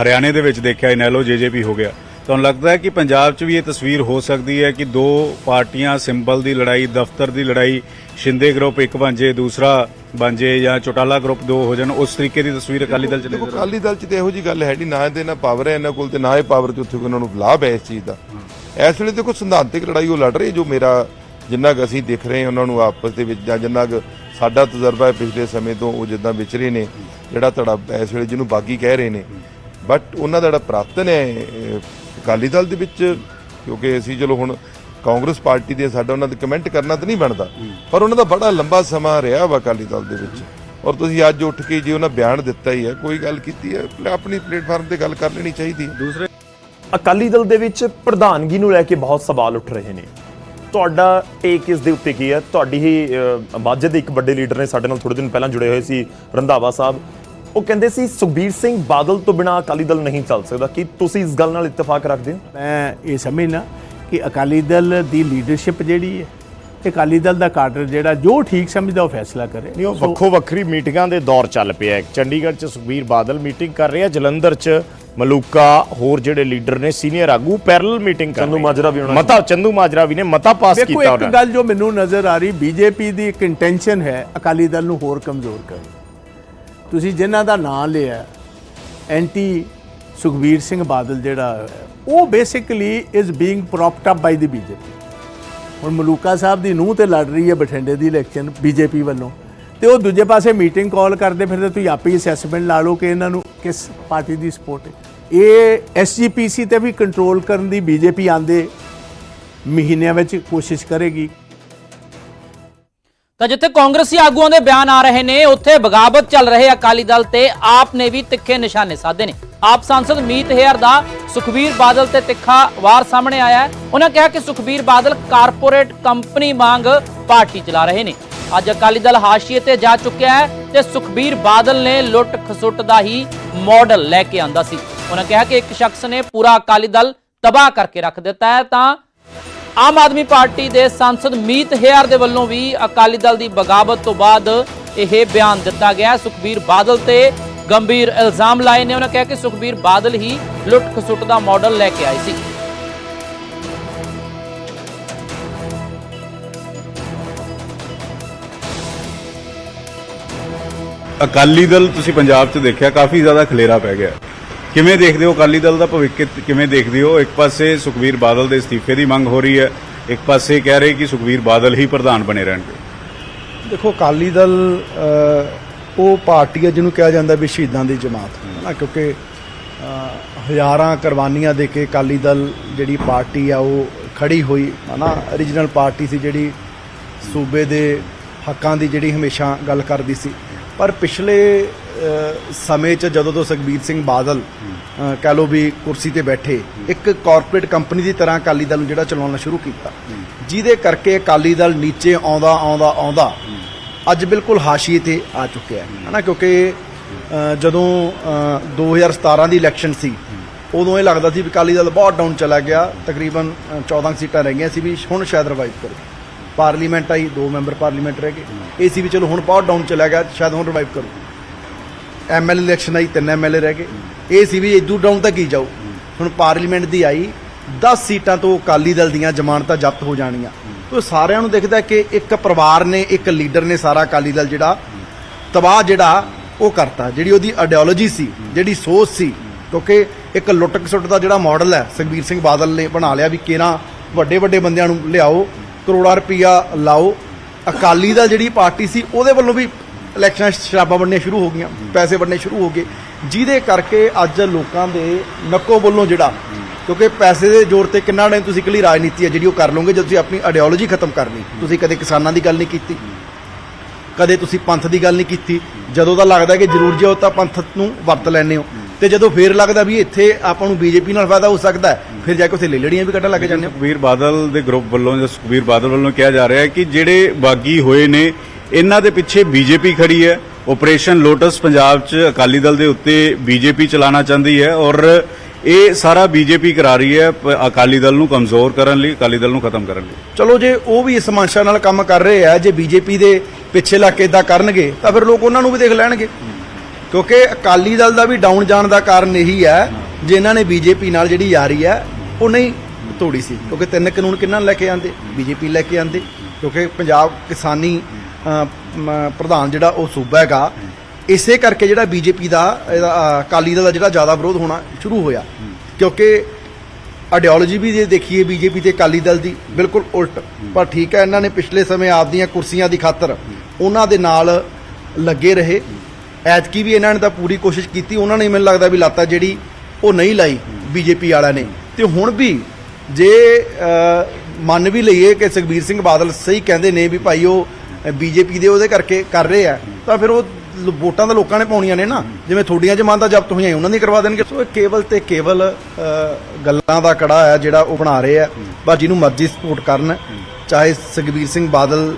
ਹਰਿਆਣੇ ਦੇ ਵਿੱਚ ਦੇਖਿਆ, ਇਨੈਲੋ ਜੇਜੇਪੀ ਹੋ ਗਿਆ। ਤੁਹਾਨੂੰ ਲੱਗਦਾ ਹੈ ਕਿ ਪੰਜਾਬ 'ਚ ਵੀ ਇਹ ਤਸਵੀਰ ਹੋ ਸਕਦੀ ਹੈ ਕਿ ਦੋ ਪਾਰਟੀਆਂ ਸਿੰਬਲ ਦੀ ਲੜਾਈ ਦਫ਼ਤਰ ਦੀ ਲੜਾਈ ਸ਼ਿੰਦੇ ਗਰੁੱਪ ਇੱਕ ਬਣ ਦੂਸਰਾ ਬਣ ਜੇ ਚੋਟਾਲਾ ਗਰੁੱਪ ਦੋ ਹੋ ਜਾਣ ਉਸ ਤਰੀਕੇ ਦੀ ਤਸਵੀਰ ਅਕਾਲੀ ਦਲ 'ਚ
ਦੇਖੋ ਅਕਾਲੀ ਦਲ 'ਚ ਤੇ ਇਹੋ ਜੀ ਗੱਲ ਹੈ ਨਹੀਂ ਨਾ ਇਹਦੇ ਨਾਲ ਪਾਵਰ ਹੈ ਇਹਨਾਂ ਕੋਲ ਤੇ ਨਾ ਇਹ ਪਾਵਰ 'ਚ ਉੱਥੇ ਉਹਨਾਂ ਨੂੰ ਲਾਭ ਹੈ ਇਸ ਚੀਜ਼ ਦਾ। ਇਸ ਵੇਲੇ ਦੇਖੋ ਸਿਧਾਂਤਿਕ ਲੜਾਈ ਉਹ ਲੜ ਰਹੇ ਜੋ ਮੇਰਾ ਜਿੰਨਾ ਕੁ ਅਸੀਂ ਦਿਖ ਰਹੇ ਹਾਂ ਉਹਨਾਂ ਨੂੰ ਆਪਸ ਦੇ ਵਿੱਚ ਜਾਂ ਜਿੰਨਾ ਕੁ ਸਾਡਾ ਤਜਰਬਾ ਹੈ ਪਿਛਲੇ ਸਮੇਂ ਤੋਂ ਉਹ ਜਿੱਦਾਂ ਵਿਚਰੇ ਨੇ ਜਿਹੜਾ ਧੜਾ ਇਸ ਵੇਲੇ ਜਿਹਨੂੰ ਬਾਗੀ ਕਹਿ ਰਹੇ ਨੇ। ਬਟ ਉਹਨਾਂ ਦਾ ਜਿਹੜਾ ਪ੍ਰਾਪਤਨ ਹੈ ਅਕਾਲੀ ਦਲ ਦੇ ਵਿੱਚ ਕਿਉਂਕਿ ਅਸੀਂ ਚਲੋ ਹੁਣ ਕਾਂਗਰਸ ਪਾਰਟੀ ਦੇ ਸਾਡਾ ਉਹਨਾਂ ਦੇ ਕਮੈਂਟ ਕਰਨਾ ਤਾਂ ਨਹੀਂ ਬਣਦਾ। ਪਰ ਉਹਨਾਂ ਦਾ ਬੜਾ ਲੰਬਾ ਸਮਾਂ ਰਿਹਾ ਵਾ ਅਕਾਲੀ ਦਲ ਦੇ ਵਿੱਚ। ਔਰ ਤੁਸੀਂ ਅੱਜ ਉੱਠ ਕੇ ਜੇ ਉਹਨਾਂ ਬਿਆਨ ਦਿੱਤਾ ਹੀ ਹੈ ਕੋਈ ਗੱਲ ਕੀਤੀ ਹੈ ਆਪਣੀ ਪਲੇਟਫਾਰਮ ਤੇ ਗੱਲ ਕਰ ਲੈਣੀ ਚਾਹੀਦੀ ਹੈ।
ਦੂਸਰੇ
ਅਕਾਲੀ ਦਲ ਦੇ ਵਿੱਚ ਪ੍ਰਧਾਨਗੀ ਨੂੰ ਲੈ ਕੇ ਬਹੁਤ ਸਵਾਲ ਉੱਠ ਰਹੇ ਨੇ। ਤੁਹਾਡਾ ਟੇਕ ਇਸ ਦੇ ਉੱਤੇ ਕੀ ਹੈ? ਤੁਹਾਡੀ ਹੀ ਮਾਝੇ ਦੇ ਇੱਕ ਵੱਡੇ ਲੀਡਰ ਨੇ ਸਾਡੇ ਨਾਲ ਥੋੜੇ ਦਿਨ ਪਹਿਲਾਂ ਜੁੜੇ ਹੋਏ ਸੀ ਰੰਧਾਵਾ ਸਾਹਿਬ। ਉਹ ਕਹਿੰਦੇ ਸੀ ਸੁਖਬੀਰ ਸਿੰਘ ਬਾਦਲ ਤੋਂ ਬਿਨਾ ਅਕਾਲੀ ਦਲ ਨਹੀਂ ਚੱਲ ਸਕਦਾ। ਕੀ ਤੁਸੀਂ ਇਸ ਗੱਲ ਨਾਲ ਇਤਫਾਕ ਰੱਖਦੇ ਹੋ?
ਮੈਂ ਇਹ ਸਮਝਣਾ ਕਿ ਅਕਾਲੀ ਦਲ ਦੀ ਲੀਡਰਸ਼ਿਪ ਜਿਹੜੀ ਹੈ ਇਹ ਅਕਾਲੀ ਦਲ ਦਾ ਕਾਡਰ ਜਿਹੜਾ ਜੋ ਠੀਕ ਸਮਝਦਾ ਉਹ ਫੈਸਲਾ ਕਰੇ।
ਨਹੀਂ ਉਹ ਵੱਖੋ ਵੱਖਰੀ ਮੀਟਿੰਗਾਂ ਦੇ ਦੌਰ ਚੱਲ ਪਿਆ ਹੈ। ਚੰਡੀਗੜ੍ਹ 'ਚ ਸੁਖਬੀਰ ਬਾਦਲ ਮੀਟਿੰਗ ਕਰ ਰਿਹਾ ਜਲੰਧਰ 'ਚ ਮਲੂਕਾ ਹੋਰ ਜਿਹੜੇ ਲੀਡਰ ਨੇ ਸੀਨੀਅਰ ਆਗੂ ਪੈਰਲਲ ਮੀਟਿੰਗ ਕਰ
ਚੰਦੂ। ਮਾਜਰਾ ਵੀ ਹੋਣਾ
ਮਤਾ ਚੰਦੂ ਮਾਜਰਾ ਵੀ ਨੇ ਮਤਾ ਪਾਸ
ਦੇਖੋ
ਕੀਤਾ
ਇੱਕ
ਉਹਨਾਂ ਨੇ।
ਗੱਲ ਜੋ ਮੈਨੂੰ ਨਜ਼ਰ ਆ ਰਹੀ ਬੀਜੇਪੀ ਦੀ ਇੱਕ ਇੰਟੈਂਸ਼ਨ ਹੈ ਅਕਾਲੀ ਦਲ ਨੂੰ ਹੋਰ ਕਮਜ਼ੋਰ ਕਰਨ। ਤੁਸੀਂ ਜਿਨ੍ਹਾਂ ਦਾ ਨਾਮ ਲਿਆ ਐਂਟੀ ਸੁਖਬੀਰ ਸਿੰਘ ਬਾਦਲ ਜਿਹੜਾ ਉਹ basically is being propped up by the BJP ਹੁਣ ਮਲੂਕਾ ਸਾਹਿਬ ਦੀ ਨੂੰਹ ਤੇ ਲੜ ਰਹੀ ਹੈ ਬਠਿੰਡੇ ਦੀ ਇਲੈਕਸ਼ਨ ਬੀਜੇਪੀ ਵੱਲੋਂ। ਤੇ ਉਹ ਦੂਜੇ ਪਾਸੇ ਮੀਟਿੰਗ ਕਾਲ ਕਰਦੇ ਫਿਰਦੇ, ਤੁਸੀਂ ਆਪੇ ਅਸੈਸਮੈਂਟ ਲਾ ਲਓ ਕਿ ਇਹਨਾਂ ਨੂੰ ਕਿਸ ਪਾਰਟੀ ਦੀ ਸਪੋਰਟ ਹੈ। ਇਹ ਐਸਜੀਪੀਸੀ ਤੇ ਵੀ ਕੰਟਰੋਲ ਕਰਨ ਦੀ ਬੀਜੇਪੀ ਆਂਦੇ ਮਹੀਨਿਆਂ ਵਿੱਚ ਕੋਸ਼ਿਸ਼ ਕਰੇਗੀ।
ਤਾਂ ਜਿੱਥੇ ਕਾਂਗਰਸੀ ਆਗੂਆਂ ਦੇ ਬਿਆਨ ਆ ਰਹੇ ਨੇ, ਉੱਥੇ ਬਗਾਵਤ ਚੱਲ ਰਹੇ ਅਕਾਲੀ ਦਲ ਤੇ ਆਪ ਨੇ ਵੀ ਤਿੱਖੇ ਨਿਸ਼ਾਨੇ ਸਾਧੇ ਨੇ। ਆਪ ਸੰਸਦ ਮੀਤ ਹੇਅਰ ਦਾ ਸੁਖਬੀਰ ਬਾਦਲ ਤੇ ਤਿੱਖਾ ਵਾਰ ਸਾਹਮਣੇ ਆਇਆ ਉਹਨਾਂ ਕਿਹਾ ਕਿ ਸੁਖਬੀਰ ਬਾਦਲ ਕਾਰਪੋਰੇਟ ਕੰਪਨੀ ਵਾਂਗ ਪਾਰਟੀ ਚਲਾ ਰਹੇ ਨੇ। ਅੱਜ ਅਕਾਲੀ ਦਲ ਹਾਸ਼ੀਏ ਤੇ ਜਾ ਚੁੱਕਿਆ ਹੈ ਤੇ ਸੁਖਬੀਰ ਬਾਦਲ ਨੇ ਲੁੱਟ ਖਸੁੱਟ ਦਾ ਹੀ ਮਾਡਲ ਲੈ ਕੇ ਆਂਦਾ ਸੀ। ਉਹਨਾਂ ਕਿਹਾ ਕਿ ਇੱਕ ਸ਼ਖਸ ਨੇ ਪੂਰਾ ਅਕਾਲੀ ਦਲ ਤਬਾਹ ਕਰਕੇ ਰੱਖ ਦਿੱਤਾ ਹੈ, ਤਾਂ ਆਮ ਆਦਮੀ ਪਾਰਟੀ ਦੇ ਸੰਸਦ ਮੀਤ ਹੇਅਰ ਦੇ ਵੱਲੋਂ ਵੀ ਅਕਾਲੀ ਦਲ ਦੀ ਬਗਾਵਤ ਤੋਂ ਬਾਅਦ ਇਹ ਬਿਆਨ ਦਿੱਤਾ ਗਿਆ। ਸੁਖਬੀਰ ਬਾਦਲ ਤੇ ਗੰਭੀਰ ਇਲਜ਼ਾਮ ਲਾਏ ਨੇ। ਉਹਨਾਂ ਕਿਹਾ ਕਿ ਸੁਖਬੀਰ ਬਾਦਲ ਹੀ ਲੁੱਟ ਖਸੁੱਟ ਦਾ ਮਾਡਲ ਲੈ ਕੇ ਆਏ ਸੀ।
ਅਕਾਲੀ ਦਲ, ਤੁਸੀਂ ਪੰਜਾਬ 'ਚ ਦੇਖਿਆ, ਕਾਫੀ ਜ਼ਿਆਦਾ ਖਲੇਰਾ ਪੈ ਗਿਆ। ਕਿਵੇਂ ਦੇਖਦੇ ਹੋ? ਅਕਾਲੀ ਦਲ ਦਾ ਭਵਿੱਖ ਕਿਵੇਂ ਦੇਖਦੇ ਹੋ? ਇੱਕ ਪਾਸੇ ਸੁਖਵੀਰ ਬਾਦਲ ਦੇ ਅਸਤੀਫੇ ਦੀ ਮੰਗ ਹੋ ਰਹੀ ਹੈ, ਇੱਕ ਪਾਸੇ ਕਹਿ ਰਹੇ ਕਿ ਸੁਖਵੀਰ ਬਾਦਲ ਹੀ ਪ੍ਰਧਾਨ ਬਣੇ ਰਹਿਣਗੇ।
ਦੇਖੋ, ਅਕਾਲੀ ਦਲ ਉਹ ਪਾਰਟੀ ਹੈ ਜਿਹਨੂੰ ਕਿਹਾ ਜਾਂਦਾ ਵੀ ਸ਼ਹੀਦਾਂ ਦੀ ਜਮਾਤ। ਹੈ ਨਾ ਕਿਉਂਕਿ ਹਜ਼ਾਰਾਂ ਕੁਰਬਾਨੀਆਂ ਦੇ ਕੇ ਅਕਾਲੀ ਦਲ ਜਿਹੜੀ ਪਾਰਟੀ ਆ, ਉਹ ਖੜੀ ਹੋਈ। ਹਨਾ ਰੀਜਨਲ ਪਾਰਟੀ ਸੀ ਜਿਹੜੀ ਸੂਬੇ ਦੇ ਹੱਕਾਂ ਦੀ ਜਿਹੜੀ ਹਮੇਸ਼ਾ ਗੱਲ ਕਰਦੀ ਸੀ। ਪਰ ਪਿਛਲੇ ਸਮੇਂ 'ਚ ਜਦੋਂ ਤੋਂ ਸੁਖਬੀਰ ਸਿੰਘ ਬਾਦਲ ਅ, ਕਹਿ ਲਓ ਵੀ ਕੁਰਸੀ ਤੇ ਬੈਠੇ ਇੱਕ ਕਾਰਪੋਰੇਟ ਕੰਪਨੀ ਦੀ ਤਰ੍ਹਾਂ ਅਕਾਲੀ ਦਲ ਨੂੰ ਜਿਹੜਾ ਚਲਾਉਣਾ ਸ਼ੁਰੂ ਕੀਤਾ। ਜਿਹਦੇ ਕਰਕੇ ਅਕਾਲੀ ਦਲ ਨੀਚੇ ਆਉਂਦਾ ਆਉਂਦਾ ਆਉਂਦਾ ਅੱਜ ਬਿਲਕੁਲ ਹਾਸ਼ੀਏ ਤੇ ਆ ਚੁੱਕਿਆ ਹੈ। ਹਨਾ ਕਿਉਂਕਿ ਅ, ਜਦੋਂ ਅ, 2017 ਦੀ ਇਲੈਕਸ਼ਨ ਸੀ ਉਦੋਂ ਇਹ ਲੱਗਦਾ ਸੀ ਵੀ ਅਕਾਲੀ ਦਲ ਬਹੁਤ ਡਾਊਨ ਚਲਾ ਗਿਆ ਤਕਰੀਬਨ ਅ, 14 ਸੀਟਾਂ ਰਹਿ ਗਈਆਂ ਸੀ ਵੀ ਹੁਣ ਸ਼ਾਇਦ ਰਿਵਾਈਵ ਕਰੂ। ਪਾਰਲੀਮੈਂਟ ਆਈ ਦੋ ਮੈਂਬਰ ਪਾਰਲੀਮੈਂਟ ਰਹਿ ਗਏ। ਇਹ ਸੀ ਵੀ ਚਲੋ ਹੁਣ ਬਹੁਤ ਡਾਊਨ ਚਲਾ ਗਿਆ ਸ਼ਾਇਦ ਹੁਣ ਰਿਵਾਈਵ ਕਰੂ ਐਮਐਲ ਇਲੈਕਸ਼ਨ ਆਈ, ਤਿੰਨ ਐਮਐਲਏ ਰਹਿ ਗਏ। ਇਹ ਸੀ ਵੀ ਇਦੂ ਡਾਊਨ ਤੱਕ ਹੀ ਜਾਊ? ਹੁਣ ਪਾਰਲੀਮੈਂਟ ਦੀ ਆਈ 10 ਸੀਟਾਂ ਤੋਂ ਅਕਾਲੀ ਦਲ ਦੀਆਂ ਜ਼ਮਾਨਤਾਂ ਜ਼ਬਤ ਹੋ ਜਾਣੀਆਂ। ਤੋ ਸਾਰਿਆਂ ਨੂੰ ਦਿਖਦਾ ਕਿ ਇੱਕ ਪਰਿਵਾਰ ਨੇ, ਇੱਕ ਲੀਡਰ ਨੇ ਸਾਰਾ ਅਕਾਲੀ ਦਲ ਜਿਹੜਾ, ਤਬਾਹ ਜਿਹੜਾ, ਉਹ ਕਰਤਾ। ਜਿਹੜੀ ਉਹਦੀ ਆਈਡੀਓਲੋਜੀ ਸੀ, ਜਿਹੜੀ ਸੋਚ ਸੀ, ਕਿਉਂਕਿ ਇੱਕ ਲੁੱਟ ਖਸੁੱਟ ਦਾ ਜਿਹੜਾ ਮਾਡਲ ਹੈ ਸੁਖਬੀਰ ਸਿੰਘ ਬਾਦਲ ਨੇ ਬਣਾ ਲਿਆ ਵੀ ਕਿਹਨਾਂ ਵੱਡੇ ਵੱਡੇ ਬੰਦਿਆਂ ਨੂੰ ਲਿਆਓ, ਕਰੋੜਾਂ ਰੁਪਈਆ ਲਾਓ। ਅਕਾਲੀ ਦਲ ਜਿਹੜੀ ਪਾਰਟੀ ਸੀ, ਉਹਦੇ ਵੱਲੋਂ ਵੀ ਇਲੈਕਸ਼ਨਾਂ 'ਚ ਸ਼ਰਾਬਾਂ ਵੰਡਣੀਆਂ ਸ਼ੁਰੂ ਹੋ ਗਈਆਂ, ਪੈਸੇ ਵੰਡਣੇ ਸ਼ੁਰੂ ਹੋ ਗਏ। ਜਿਹਦੇ ਕਰਕੇ ਅੱਜ ਲੋਕਾਂ ਦੇ ਨੱਕੋ ਵੱਲੋਂ ਜਿਹੜਾ, ਕਿਉਂਕਿ ਪੈਸੇ ਦੇ ਜ਼ੋਰ ਤੇ ਕਿੰਨਾ ਨੇ ਤੁਸੀਂ ਇਕੱਲੀ ਰਾਜਨੀਤੀ ਹੈ ਜਿਹੜੀ ਉਹ ਕਰ ਲਓਗੇ, ਜਦੋਂ ਤੁਸੀਂ ਆਪਣੀ ਆਈਡੀਓਲੋਜੀ ਖਤਮ ਕਰਨੀ। ਤੁਸੀਂ ਕਦੇ ਕਿਸਾਨਾਂ ਦੀ ਗੱਲ ਨਹੀਂ ਕੀਤੀ, ਕਦੇ ਤੁਸੀਂ ਪੰਥ ਦੀ ਗੱਲ ਨਹੀਂ ਕੀਤੀ। ਜਦੋਂ ਤਾਂ ਲੱਗਦਾ ਕਿ ਜ਼ਰੂਰ ਜੇ ਉਹ ਤਾਂ ਪੰਥ ਨੂੰ ਵਰਤ ਲੈਣੇ ਹੋ, ਤੇ ਜਦੋਂ ਫੇਰ ਲੱਗਦਾ ਵੀ ਇੱਥੇ ਆਪਾਂ ਨੂੰ ਬੀਜੇਪੀ ਨਾਲ ਫਾਇਦਾ ਹੋ ਸਕਦਾ ਫਿਰ ਜਾ ਕੇ ਉੱਥੇ ਲੇਲੜੀਆਂ ਵੀ ਕੱਢਣ ਲੱਗ ਜਾਂਦੇ ਹੋ।
ਸੁਖਬੀਰ ਬਾਦਲ ਦੇ ਗਰੁੱਪ ਵੱਲੋਂ ਜਾਂ ਸੁਖਬੀਰ ਬਾਦਲ ਵੱਲੋਂ ਕਿਹਾ ਜਾ ਰਿਹਾ ਹੈ ਕਿ ਜਿਹੜੇ ਬਾਗੀ ਹੋਏ ਨੇ ਇਹਨਾਂ ਦੇ ਪਿੱਛੇ ਬੀਜੇਪੀ ਖੜੀ ਹੈ। ਆਪਰੇਸ਼ਨ ਲੋਟਸ ਪੰਜਾਬ 'ਚ ਅਕਾਲੀ ਦਲ ਦੇ ਉੱਤੇ ਬੀਜੇਪੀ ਚਲਾਉਣਾ ਚਾਹੁੰਦੀ ਹੈ ਔਰ ਇਹ ਸਾਰਾ ਬੀਜੇਪੀ ਕਰਾ ਰਹੀ ਹੈ ਅਕਾਲੀ ਦਲ ਨੂੰ ਕਮਜ਼ੋਰ ਕਰਨ ਲਈ, ਅਕਾਲੀ ਦਲ ਨੂੰ ਖਤਮ ਕਰਨ ਲਈ।
ਚਲੋ ਜੇ ਉਹ ਵੀ ਇਸ ਮੰਸ਼ਾ ਨਾਲ ਕੰਮ ਕਰ ਰਹੇ ਆ, ਜੇ ਬੀਜੇਪੀ ਦੇ ਪਿੱਛੇ ਲੱਗ ਕੇ ਇਦਾਂ ਕਰਨਗੇ, ਤਾਂ ਫਿਰ ਲੋਕ ਉਹਨਾਂ ਨੂੰ ਵੀ ਦੇਖ ਲੈਣਗੇ। ਕਿਉਂਕਿ ਅਕਾਲੀ ਦਲ ਦਾ ਵੀ ਡਾਊਨ ਜਾਣ ਦਾ ਕਾਰਨ ਇਹੀ ਹੈ, ਜੇ ਇਹਨਾਂ ਨੇ ਬੀਜੇਪੀ ਨਾਲ ਜਿਹੜੀ ਯਾਰੀ ਹੈ, ਉਹ ਨਹੀਂ ਤੋੜੀ ਸੀ। ਕਿਉਂਕਿ ਤਿੰਨ ਕਾਨੂੰਨ ਕਿੰਨਾਂ ਨੂੰ ਲੈ ਕੇ ਆਂਦੇ ਬੀਜੇਪੀ ਲੈ ਕੇ ਆਂਦੇ ਕਿਉਂਕਿ ਪੰਜਾਬ ਕਿਸਾਨੀ ਪ੍ਰਧਾਨ ਜਿਹੜਾ ਉਹ ਸੂਬਾ ਹੈਗਾ ਇਸੇ ਕਰਕੇ ਜਿਹੜਾ ਬੀਜੇਪੀ ਦਾ ਇਹਦਾ, ਅਕਾਲੀ ਦਲ ਦਾ ਜਿਹੜਾ ਜ਼ਿਆਦਾ ਵਿਰੋਧ ਹੋਣਾ ਸ਼ੁਰੂ ਹੋਇਆ। ਕਿਉਂਕਿ ਆਈਡੀਓਲੋਜੀ ਵੀ ਜੇ ਦੇਖੀਏ ਬੀਜੇਪੀ ਤੇ ਅਕਾਲੀ ਦਲ ਦੀ ਬਿਲਕੁਲ ਉਲਟ। ਪਰ ਠੀਕ ਹੈ ਇਹਨਾਂ ਨੇ ਪਿਛਲੇ ਸਮੇਂ ਆਪਦੀਆਂ ਕੁਰਸੀਆਂ ਦੀ ਖਾਤਰ ਉਹਨਾਂ ਦੇ ਨਾਲ ਲੱਗੇ ਰਹੇ। ਐਤਕੀ ਵੀ ਇਹਨਾਂ ਨੇ ਤਾਂ ਪੂਰੀ ਕੋਸ਼ਿਸ਼ ਕੀਤੀ। ਉਹਨਾਂ ਨੇ ਮੈਨੂੰ ਲੱਗਦਾ ਵੀ ਲਾਤਾ ਜਿਹੜੀ ਉਹ ਨਹੀਂ ਲਾਈ ਬੀਜੇਪੀ ਵਾਲਿਆਂ ਨੇ। ਤੇ ਹੁਣ ਵੀ ਜੇ ਮੰਨ ਵੀ ਲਈਏ ਕਿ ਸੁਖਬੀਰ ਸਿੰਘ ਬਾਦਲ ਸਹੀ ਕਹਿੰਦੇ ਨੇ ਵੀ ਭਾਈ ਉਹ ਬੀਜੇਪੀ ਦੇ ਉਹਦੇ ਕਰਕੇ ਕਰ ਰਹੇ ਆ, ਤਾਂ ਫਿਰ ਉਹ ਵੋਟਾਂ ਤਾਂ ਲੋਕਾਂ ਨੇ ਪਾਉਣੀਆਂ ਨੇ ਨਾ। ਜਿਵੇਂ ਥੋਡੀਆਂ ਜ਼ਮਾਨਤਾਂ ਜ਼ਬਤ ਹੋਈਆਂ, ਉਹਨਾਂ ਦੀ ਕਰਵਾ ਦੇਣਗੇ। ਸੋ ਇਹ ਕੇਵਲ ਤੇ ਕੇਵਲ ਗੱਲਾਂ ਦਾ ਕੜਾ ਹੈ ਜਿਹੜਾ ਉਹ ਬਣਾ ਰਹੇ ਆ। ਬਸ ਜਿਹਨੂੰ ਮਰਜ਼ੀ ਸਪੋਰਟ ਕਰਨ, ਚਾਹੇ ਸੁਖਬੀਰ ਸਿੰਘ ਬਾਦਲ